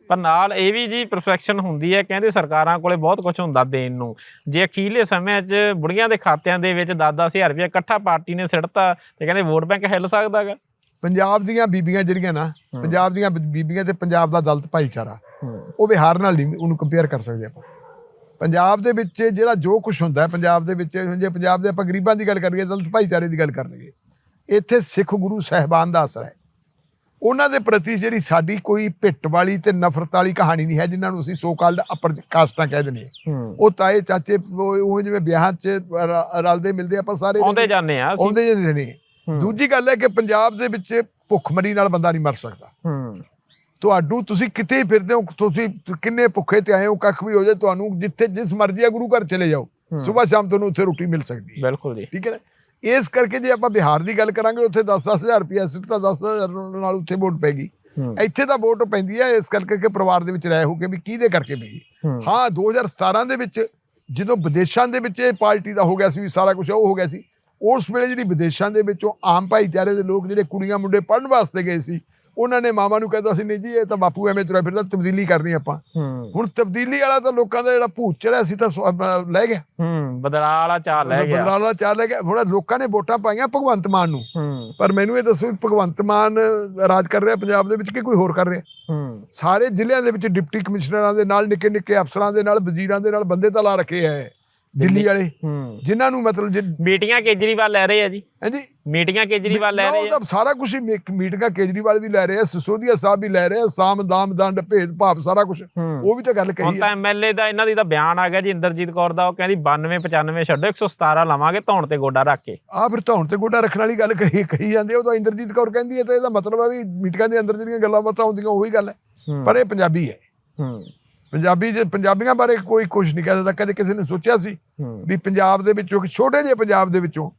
ਪਰ ਨਾਲ ਇਹ ਵੀ ਜੀ ਪਰਫੈਕਸ਼ਨ ਹੁੰਦੀ ਹੈ ਕਹਿੰਦੇ ਸਰਕਾਰਾਂ ਕੋਲੇ ਬਹੁਤ ਕੁਝ ਹੁੰਦਾ ਦੇਣ ਨੂੰ। ਜੇ ਅਖੀਰਲੇ ਸਮੇਂ 'ਚ ਬੁੜੀਆਂ ਦੇ ਖਾਤਿਆਂ ਦੇ ਵਿੱਚ 10-10000 ਰੁਪਏ ਇਕੱਠਾ ਪਾਰਟੀ ਨੇ ਸਿੱਟਤਾ ਤੇ ਕਹਿੰਦੇ ਵੋਟ ਬੈਂਕ ਹਿੱਲ ਸਕਦਾਗਾ। ਪੰਜਾਬ ਦੀਆਂ ਬੀਬੀਆਂ ਜਿਹੜੀਆਂ ਨਾ ਪੰਜਾਬ ਦੀਆਂ ਬੀਬੀਆਂ ਤੇ ਪੰਜਾਬ ਦਾ ਦਲਿਤ ਭਾਈਚਾਰਾ ਉਹ ਬਿਹਾਰ ਨਾਲ ਨਹੀਂ ਉਹਨੂੰ ਕੰਪੇਅਰ ਕਰ ਸਕਦੇ ਆਪਾਂ। ਪੰਜਾਬ ਦੇ ਵਿੱਚ ਜਿਹੜਾ ਜੋ ਕੁਝ ਹੁੰਦਾ ਪੰਜਾਬ ਦੇ ਵਿੱਚ ਜੇ ਪੰਜਾਬ ਦੇ ਆਪਾਂ ਗਰੀਬਾਂ ਦੀ ਗੱਲ ਕਰੀਏ ਦਲਿਤ ਭਾਈਚਾਰੇ ਦੀ ਗੱਲ ਕਰਨਗੇ ਇੱਥੇ ਸਿੱਖ ਗੁਰੂ ਸਹਿਬਾਨ ਦਾ ਅਸਰ ਹੈ। ਉਹਨਾਂ ਦੇ ਪ੍ਰਤੀ ਜਿਹੜੀ ਸਾਡੀ ਕੋਈ ਭਿੱਟ ਵਾਲੀ ਤੇ ਨਫ਼ਰਤ ਵਾਲੀ ਕਹਾਣੀ ਨਹੀਂ ਹੈ ਜਿਨ੍ਹਾਂ ਨੂੰ ਅਸੀਂ ਸੋ ਕਾਲਡ ਅਪਰ ਕਾਸਟਾਂ ਕਹਿ ਦਿੰਦੇ ਉਹ ਤਾਏ ਚਾਚੇ ਉਹ ਜਿਵੇਂ ਵਿਆਹਾਂ 'ਚ ਰਲਦੇ ਮਿਲਦੇ ਆਪਾਂ ਸਾਰੇ ਆਉਂਦੇ ਜਾਂਦੇ ਆ ਆਉਂਦੇ ਜਾਂਦੇ ਨੇ। ਦੂਜੀ ਗੱਲ ਹੈ ਕਿ ਪੰਜਾਬ ਦੇ ਵਿੱਚ ਭੁੱਖਮਰੀ ਨਾਲ ਬੰਦਾ ਨਹੀਂ ਮਰ ਸਕਦਾ। ਹੂੰ। ਤੁਹਾਨੂੰ ਤੁਸੀਂ ਕਿਤੇ ਹੀ ਫਿਰਦੇ ਹੋ ਤੁਸੀਂ ਕਿੰਨੇ ਭੁੱਖੇ ਤੇ ਆਏ ਹੋ ਕੱਖ ਵੀ ਹੋ ਜਾਏ ਤੁਹਾਨੂੰ ਜਿੱਥੇ ਜਿਸ ਮਰਜ਼ੀ ਆ ਗੁਰੂ ਘਰ ਚਲੇ ਜਾਓ ਸਵੇਰ ਸ਼ਾਮ ਤੁਹਾਨੂੰ ਉੱਥੇ ਰੋਟੀ ਮਿਲ ਸਕਦੀ ਹੈ। ਬਿਲਕੁਲ ਜੀ। ਠੀਕ ਹੈ ਨਾ? ਇਸ ਕਰਕੇ ਜੇ ਆਪਾਂ ਬਿਹਾਰ ਦੀ ਗੱਲ ਕਰਾਂਗੇ ਉੱਥੇ 10-10000 ਰੁਪਏ ਸਿੱਟ ਤਾਂ 10000 ਨਾਲ ਉੱਥੇ ਵੋਟ ਪੈਗੀ। ਇੱਥੇ ਤਾਂ ਵੋਟ ਪੈਂਦੀ ਹੈ ਇਸ ਕਰਕੇ ਕਿ ਪਰਿਵਾਰ ਦੇ ਵਿੱਚ ਰਹਿ ਹੋ ਕੇ ਵੀ ਕਿਹਦੇ ਕਰਕੇ ਪਈ ਹੂੰ। ਹਾਂ। 2017 ਦੇ ਵਿੱਚ ਜਦੋਂ ਵਿਦੇਸ਼ਾਂ ਦੇ ਵਿੱਚ ਇਹ ਪਾਰਟੀ ਦਾ ਹੋ ਗਿਆ ਸੀ ਵੀ ਸਾਰਾ ਕੁਝ ਉਹ ਹੋ ਗਿਆ ਸੀ ਉਸ ਵੇਲੇ ਜਿਹੜੀ ਵਿਦੇਸ਼ਾਂ ਦੇ ਵਿੱਚੋਂ ਆਮ ਭਾਈਚਾਰੇ ਦੇ ਲੋਕ ਜਿਹੜੇ ਕੁੜੀਆਂ ਮੁੰਡੇ ਪੜ੍ਹਨ ਵਾਸਤੇ ਗਏ ਸੀ ਉਹਨਾਂ ਨੇ ਮਾਮਾ ਨੂੰ ਕਹਿੰਦਾ ਸੀ ਨਹੀਂ ਜੀ ਇਹ ਤਾਂ ਬਾਪੂ ਐਵੇਂ ਤੁਰਿਆ ਫਿਰਦਾ ਤਬਦੀਲੀ ਕਰਨੀ ਆਪਾਂ। ਹੁਣ ਤਬਦੀਲੀ ਵਾਲਾ ਤਾਂ ਲੋਕਾਂ ਦਾ ਜਿਹੜਾ ਭੂਤ ਚੜਿਆ ਸੀ ਤਾਂ ਲੈ ਗਿਆ। ਹੂੰ ਬਦਲਾਅ ਵਾਲਾ ਚਾਲ ਲੈ ਗਿਆ। ਬਦਲਾਅ ਵਾਲਾ ਚਾਲ ਲੈ ਗਿਆ। ਹੁਣ ਲੋਕਾਂ ਨੇ ਵੋਟਾਂ ਪਾਈਆਂ ਭਗਵੰਤ ਮਾਨ ਨੂੰ। ਪਰ ਮੈਨੂੰ ਇਹ ਦੱਸੋ ਭਗਵੰਤ ਮਾਨ ਰਾਜ ਕਰ ਰਿਹਾ ਪੰਜਾਬ ਦੇ ਵਿੱਚ ਕਿ ਕੋਈ ਹੋਰ ਕਰ ਰਿਹਾ? ਹੂੰ। ਸਾਰੇ ਜ਼ਿਲ੍ਹਿਆਂ ਦੇ ਵਿੱਚ ਡਿਪਟੀ ਕਮਿਸ਼ਨਰਾਂ ਦੇ ਨਾਲ ਨਿੱਕੇ ਨਿੱਕੇ ਅਫਸਰਾਂ ਦੇ ਨਾਲ ਵਜ਼ੀਰਾਂ ਦੇ ਨਾਲ ਬੰਦੇ ਤਾਂ ਲਾ ਰੱਖੇ ਐ ਦਿੱਲੀ ਵਾਲੇ। ਹੂੰ। ਜਿਨ੍ਹਾਂ ਨੂੰ ਮਤਲਬ ਜੇ ਮੀਟਿੰਗਾਂ ਕੇਜਰੀਵਾਲ ਲੈ ਰਹੇ ਆ ਜੀ। ਹਾਂਜੀ। ਮੀਟਿੰਗਾਂ ਕੇਜਰੀਵਾਲ ਲੈ ਰਹੇ ਉਹ ਆ। ਤਾਂ ਸਾਰਾ ਕੁਝ ਮੀਟਿੰਗਾਂ ਕੇਜਰੀਵਾਲ ਵੀ ਲੈ ਰਹੇ ਆ ਸਿਸੋਦੀਆ ਸਾਹਿਬ ਵੀ ਲੈ ਰਹੇ ਆ ਸਾਮ ਦਾਮ ਦੰਡ ਭੇਦ ਭਾਵ ਸਾਰਾ ਕੁਝ। ਉਹ ਵੀ ਤਾਂ ਗੱਲ ਹੁਣ ਕਹੀ ਤਾਂ ਹੈ ਐਮਐਲਏ ਦਾ ਇਹਨਾਂ ਦੀ ਤਾਂ ਬਿਆਨ ਆ ਗਿਆ ਜੀ ਇੰਦਰਜੀਤ ਕੌਰ ਦਾ ਉਹ ਕਹਿੰਦੀ 92 95 ਛੱਡੋ 117 ਲਵਾਂਗੇ ਧੌਣ ਤੇ ਗੋਡਾ ਰੱਖ ਕੇ। ਆ ਫਿਰ ਧੌਣ ਤੇ ਗੋਡਾ ਰੱਖਣ ਵਾਲੀ ਗੱਲ ਕਹੀ ਕਹੀ ਜਾਂਦੇ ਆ, ਉਹ ਤਾਂ ਇੰਦਰਜੀਤ ਕੌਰ ਕਹਿੰਦੀ ਹੈ ਤਾਂ ਇਹਦਾ ਮਤਲਬ ਹੈ ਵੀ ਮੀਟਿੰਗਾਂ ਦੇ ਅੰਦਰ ਜਿਹੜੀਆਂ ਗੱਲਾਂ ਬਾਤਾਂ ਹੁੰਦੀਆਂ ਉਹੀ ਗੱਲ ਹੂੰ। ਪਰ ਇਹ ਪੰਜਾਬੀ ਹੈ। ਹੂੰ। ਪੰਜਾਬੀ ਜੇ ਪੰਜਾਬੀਆਂ ਬਾਰੇ ਕੋਈ ਕੁਝ ਨਹੀਂ ਕਹਿ ਸਕਦਾ ਕਦੇ ਕਿਸੇ ਨੇ ਸੋਚਿਆ ਸੀ ਵੀ ਪੰਜਾਬ ਦੇ ਵਿੱਚੋਂ ਇੱਕ ਛੋਟੇ ਜਿਹੇ ਪੰਜਾਬ ਦੇ ਵਿੱਚੋਂ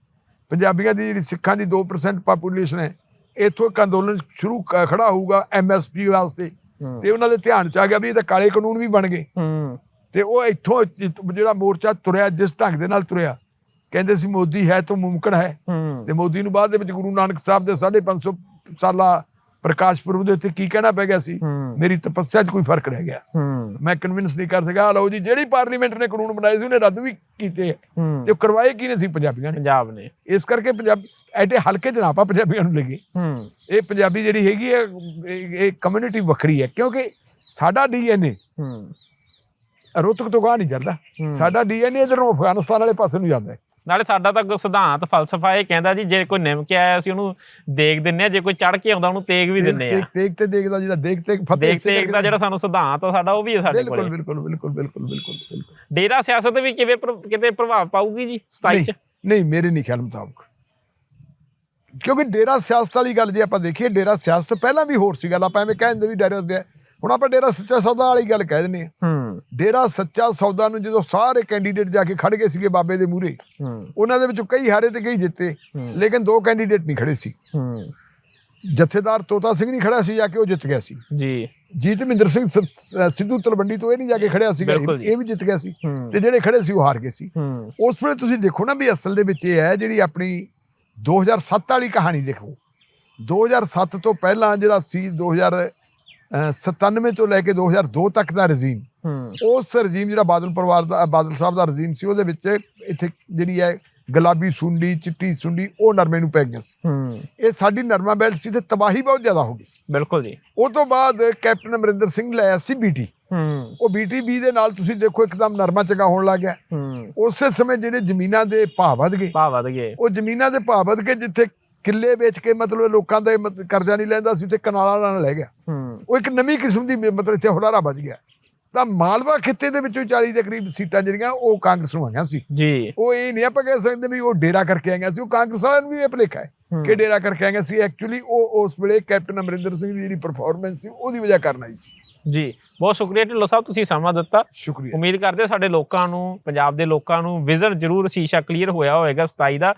ਪੰਜਾਬੀਆਂ ਦੀ ਜਿਹੜੀ ਸਿੱਖਾਂ ਦੀ 2% ਪਾਪੂਲੇਸ਼ਨ ਹੈ ਇੱਥੋਂ ਇੱਕ ਅੰਦੋਲਨ ਸ਼ੁਰੂ ਖੜਾ ਹੋਊਗਾ ਐਮਐਸਪੀ ਵਾਸਤੇ। ਤੇ ਉਹਨਾਂ ਦੇ ਧਿਆਨ ਚ ਆ ਗਿਆ ਵੀ ਇਹ ਤਾਂ ਕਾਲੇ ਕਾਨੂੰਨ ਵੀ ਬਣ ਗਏ। ਤੇ ਉਹ ਇੱਥੋਂ ਜਿਹੜਾ ਮੋਰਚਾ ਤੁਰਿਆ ਜਿਸ ਢੰਗ ਦੇ ਨਾਲ ਤੁਰਿਆ ਕਹਿੰਦੇ ਸੀ ਮੋਦੀ ਹੈ ਤਾਂ ਮੁਮਕਨ ਹੂੰ। ਤੇ ਮੋਦੀ ਨੂੰ ਬਾਅਦ ਦੇ ਵਿੱਚ ਗੁਰੂ ਨਾਨਕ ਸਾਹਿਬ ਦੇ 550 ਸਾਲਾ ਪ੍ਰਕਾਸ਼ ਪੁਰਬ ਦੇ ਉੱਤੇ ਕੀ ਕਹਿਣਾ ਪੈ ਗਿਆ ਸੀ। ਮੇਰੀ ਤਪੱਸਿਆ 'ਚ ਕੋਈ ਫ਼ਰਕ ਰਹਿ ਗਿਆ। ਮੈਂ ਕਨਵਿੰਸ ਨਹੀਂ ਕਰ ਸਕਿਆ। ਲਓ ਜੀ ਜਿਹੜੀ ਪਾਰਲੀਮੈਂਟ ਨੇ ਕਾਨੂੰਨ ਬਣਾਏ ਸੀ ਉਹਨੇ ਰੱਦ ਵੀ ਕੀਤੇ। ਤੇ ਉਹ ਕਰਵਾਏ ਕੀ ਨੇ ਸੀ ਪੰਜਾਬੀਆਂ ਨੇ? ਪੰਜਾਬ ਨੇ। ਇਸ ਕਰਕੇ ਪੰਜਾਬ ਐਡੇ ਹਲਕੇ ਆਪਾਂ ਪੰਜਾਬੀਆਂ ਨੂੰ ਲੱਗੇ ਇਹ ਪੰਜਾਬੀ ਜਿਹੜੀ ਹੈਗੀ ਹੈ ਇਹ- ਕਮਿਊਨਿਟੀ ਵੱਖਰੀ ਹੈ। ਕਿਉਂਕਿ ਸਾਡਾ ਡੀਐਨਏ ਰੋਤਕ ਤੋਂ ਗਾਹ ਨਹੀਂ ਜਾਂਦਾ ਸਾਡਾ ਡੀਐਨਏ ਇਧਰੋਂ ਅਫਗਾਨਿਸਤਾਨ ਵਾਲੇ ਪਾਸੇ ਨੂੰ ਜਾਂਦਾ ਹੈ। ਨਾਲੇ ਸਾਡਾ ਤਾਂ ਅੱਗੋਂ ਸਿਧਾਂਤ ਫਲਸਫਾ ਇਹ ਕਹਿੰਦਾ ਜੀ ਜੇ ਕੋਈ ਨਿਮ ਕੇ ਆਇਆ ਸੀ ਉਹਨੂੰ ਦੇਖ ਦਿੰਨੇ ਆ ਜੇ ਕੋਈ ਚੜ ਕੇ ਆਉਂਦਾ ਉਹਨੂੰ ਤੇਗ ਵੀ ਦਿੰਨੇ ਆ। ਦੇਖ ਤੇ ਦੇਖਦਾ ਜਿਹੜਾ ਦੇਖ ਤੇ ਫਤਿਹ ਦੇਖ ਤੇਗ ਦਾ ਜਿਹੜਾ ਸਾਨੂੰ ਸਿਧਾਂਤ ਆ ਸਾਡਾ ਉਹ ਵੀ ਹੈ ਸਾਡੇ ਕੋਲੇ। ਬਿਲਕੁਲ ਬਿਲਕੁਲ ਬਿਲਕੁਲ ਬਿਲਕੁਲ ਬਿਲਕੁਲ। ਡੇਰਾ ਸਿਆਸਤ ਵੀ ਕਿਵੇਂ ਕਿਤੇ ਪ੍ਰਭਾਵ ਪਾਊਗੀ ਜੀ 27 ਨਹੀਂ ਚ? ਨਹੀਂ ਮੇਰੇ ਨਹੀਂ ਖਿਆਲ ਮੁਤਾਬਕ। ਕਿਉਂਕਿ ਡੇਰਾ ਸਿਆਸਤ ਵਾਲੀ ਗੱਲ ਜੇ ਆਪਾਂ ਦੇਖੀਏ ਡੇਰਾ ਸਿਆਸਤ ਪਹਿਲਾਂ ਵੀ ਹੋਰ ਸੀ ਗੱਲ ਆਪਾਂ ਐਵੇਂ ਕਹਿੰਦੇ ਵੀ ਡੇਰਾ ਡੇਰਾ- ਹੁਣ ਆਪਾਂ ਡੇਰਾ ਸੱਚਾ ਸੌਦਾ ਵਾਲੀ ਗੱਲ ਕਹਿ ਆ ਹੂੰ। ਡੇਰਾ ਸੱਚਾ ਸੌਦਾ ਨੂੰ ਜਦੋਂ ਸਾਰੇ ਕੈਂਡੀਡੇਟ ਜਾ ਕੇ ਖੜ ਗਏ ਸੀਗੇ ਬਾਬੇ ਦੇ ਮੂਹਰੇ ਹੂੰ। ਉਹਨਾਂ ਦੇ ਵਿੱਚੋਂ ਕਈ ਹਾਰੇ ਤੇ ਕਈ ਜਿੱਤੇ ਲੇਕਿਨ ਦੋ ਕੈਂਡੀਡੇਟ ਨਹੀਂ ਖੜੇ ਸੀ। ਹੂੰ। ਜਥੇਦਾਰ ਤੋਤਾ ਸਿੰਘ ਨਹੀਂ ਖੜਾ ਸੀ ਜਾ ਕੇ ਉਹ ਜਿੱਤ ਗਿਆ ਸੀ। ਜੀ। ਜੀਤ ਮਹਿੰਦਰ ਸਿੰਘ ਸਿੱਧੂ ਤਲਵੰਡੀ ਤੋਂ ਇਹ ਨਹੀਂ ਜਾ ਕੇ ਖੜਿਆ ਸੀਗਾ। ਇਹ ਵੀ ਜਿੱਤ ਗਿਆ ਸੀ। ਤੇ ਜਿਹੜੇ ਖੜੇ ਸੀ ਉਹ ਹਾਰ ਗਏ ਸੀ। ਉਸ ਵੇਲੇ ਤੁਸੀਂ ਦੇਖੋ ਨਾ ਵੀ ਅਸਲ ਦੇ ਵਿੱਚ ਇਹ ਹੈ ਜਿਹੜੀ ਆਪਣੀ 2007 ਵਾਲੀ ਕਹਾਣੀ ਦੇਖੋ। 2007 ਤੋਂ ਪਹਿਲਾਂ ਜਿਹੜਾ ਸੀ 2097 ਤੋਂ ਲੈ ਕੇ 2002 ਤੱਕ ਦਾ ਰਜੀਮ। ਉਸ ਰਜੀਮ ਜਿਹੜਾ ਬਾਦਲ ਪਰਿਵਾਰ ਦਾ ਬਾਦਲ ਸਾਹਿਬ ਦਾ ਰਜੀਮ ਸੀ ਉਹਦੇ ਵਿੱਚ ਇੱਥੇ ਜਿਹੜੀ ਹੈ ਗੁਲਾਬੀ ਸੁੰਡੀ ਚਿੱਟੀ ਸੁੰਡੀ ਉਹ ਨਰਮੇ ਨੂੰ ਪੈ ਗਈਆਂ ਸੀ। ਇਹ ਸਾਡੀ ਨਰਮਾ ਬੈਲਟ ਸੀ ਤੇ ਤਬਾਹੀ ਬਹੁਤ ਜ਼ਿਆਦਾ ਹੋ ਗਈ ਸੀ। ਬਿਲਕੁਲ ਜੀ। ਉਹ ਤੋਂ ਬਾਅਦ ਕੈਪਟਨ ਅਮਰਿੰਦਰ ਸਿੰਘ ਲੈ ਆਇਆ ਸੀ ਬੀਟੀ ਉਹ ਬੀਟੀ ਬੀ ਦੇ ਨਾਲ ਤੁਸੀਂ ਦੇਖੋ ਇੱਕਦਮ ਨਰਮਾ ਚੰਗਾ ਹੋਣ ਲੱਗ ਗਿਆ। ਉਸੇ ਸਮੇਂ ਜਿਹੜੇ ਜ਼ਮੀਨਾਂ ਦੇ ਭਾਅ ਵਧ ਗਏ। ਭਾਅ ਵਧ ਗਏ। ਉਹ ਜ਼ਮੀਨਾਂ ਦੇ ਭਾਅ ਵਧ ਕੇ ਜਿੱਥੇ ਕਿੱਲੇ ਵੇਚ ਕੇ ਮਤਲਬ ਲੋਕਾਂ ਦਾ ਕਰਜ਼ਾ ਨਹੀਂ ਲੈਂਦਾ ਸੀ ਤੇ ਕਨਾਲਾਂ ਨਾਲ ਲੈ ਗਿਆ। ਉਹ ਇੱਕ ਨਵੀਂ ਕਿਸਮ ਦੀ ਮਤਲਬ ਇੱਥੇ ਹੁਲਾਰਾ ਵੱਜ ਗਿਆ। ਤਾਂ ਮਾਲਵਾ ਖਿੱਤੇ ਦੇ ਵਿੱਚੋਂ 40 ਦੇ ਕਰੀਬ ਸੀਟਾਂ ਜਿਹੜੀਆਂ ਉਹ ਕਾਂਗਰਸ ਨੂੰ ਆਈਆਂ ਸੀ। ਜੀ। ਉਹ ਇਹ ਨਹੀਂ ਆਪਾਂ ਕਹਿ ਸਕਦੇ ਵੀ ਉਹ ਡੇਰਾ ਕਰਕੇ ਆਈਆਂ ਸੀ ਉਹ ਕਾਂਗਰਸ ਵਾਲਿਆਂ ਨੂੰ ਵੀ ਇਹ ਭੁਲੇਖਾ ਹੈ ਕਿ ਡੇਰਾ ਕਰਕੇ ਆਈਆਂ ਸੀ। ਐਕਚੁਅਲੀ ਉਹ ਉਸ ਵੇਲੇ ਕੈਪਟਨ ਅਮਰਿੰਦਰ ਸਿੰਘ ਦੀ ਜਿਹੜੀ ਪਰਫਾਰਮੈਂਸ ਸੀ ਉਹਦੀ ਵਜ੍ਹਾ ਕਾਰਨ ਆਈ ਸੀ। ਜੀ। ਬਹੁਤ ਸ਼ੁਕਰੀਆ ਢਿੱਲੋਂ ਸਾਹਿਬ ਤੁਸੀਂ ਸਮਾਂ ਦਿੱਤਾ। ਸ਼ੁਕਰੀਆ। ਉਮੀਦ ਕਰਦੇ ਸਾਡੇ ਲੋਕਾਂ ਨੂੰ ਪੰਜਾਬ ਦੇ ਲੋਕਾਂ ਨੂੰ ਵਿਜ਼ਨ ਜ਼ਰੂਰ ਸ਼ੀਸ਼ਾ ਕਲੀਅਰ ਹੋਇਆ ਹੋਵੇਗਾ 27 ਦਾ।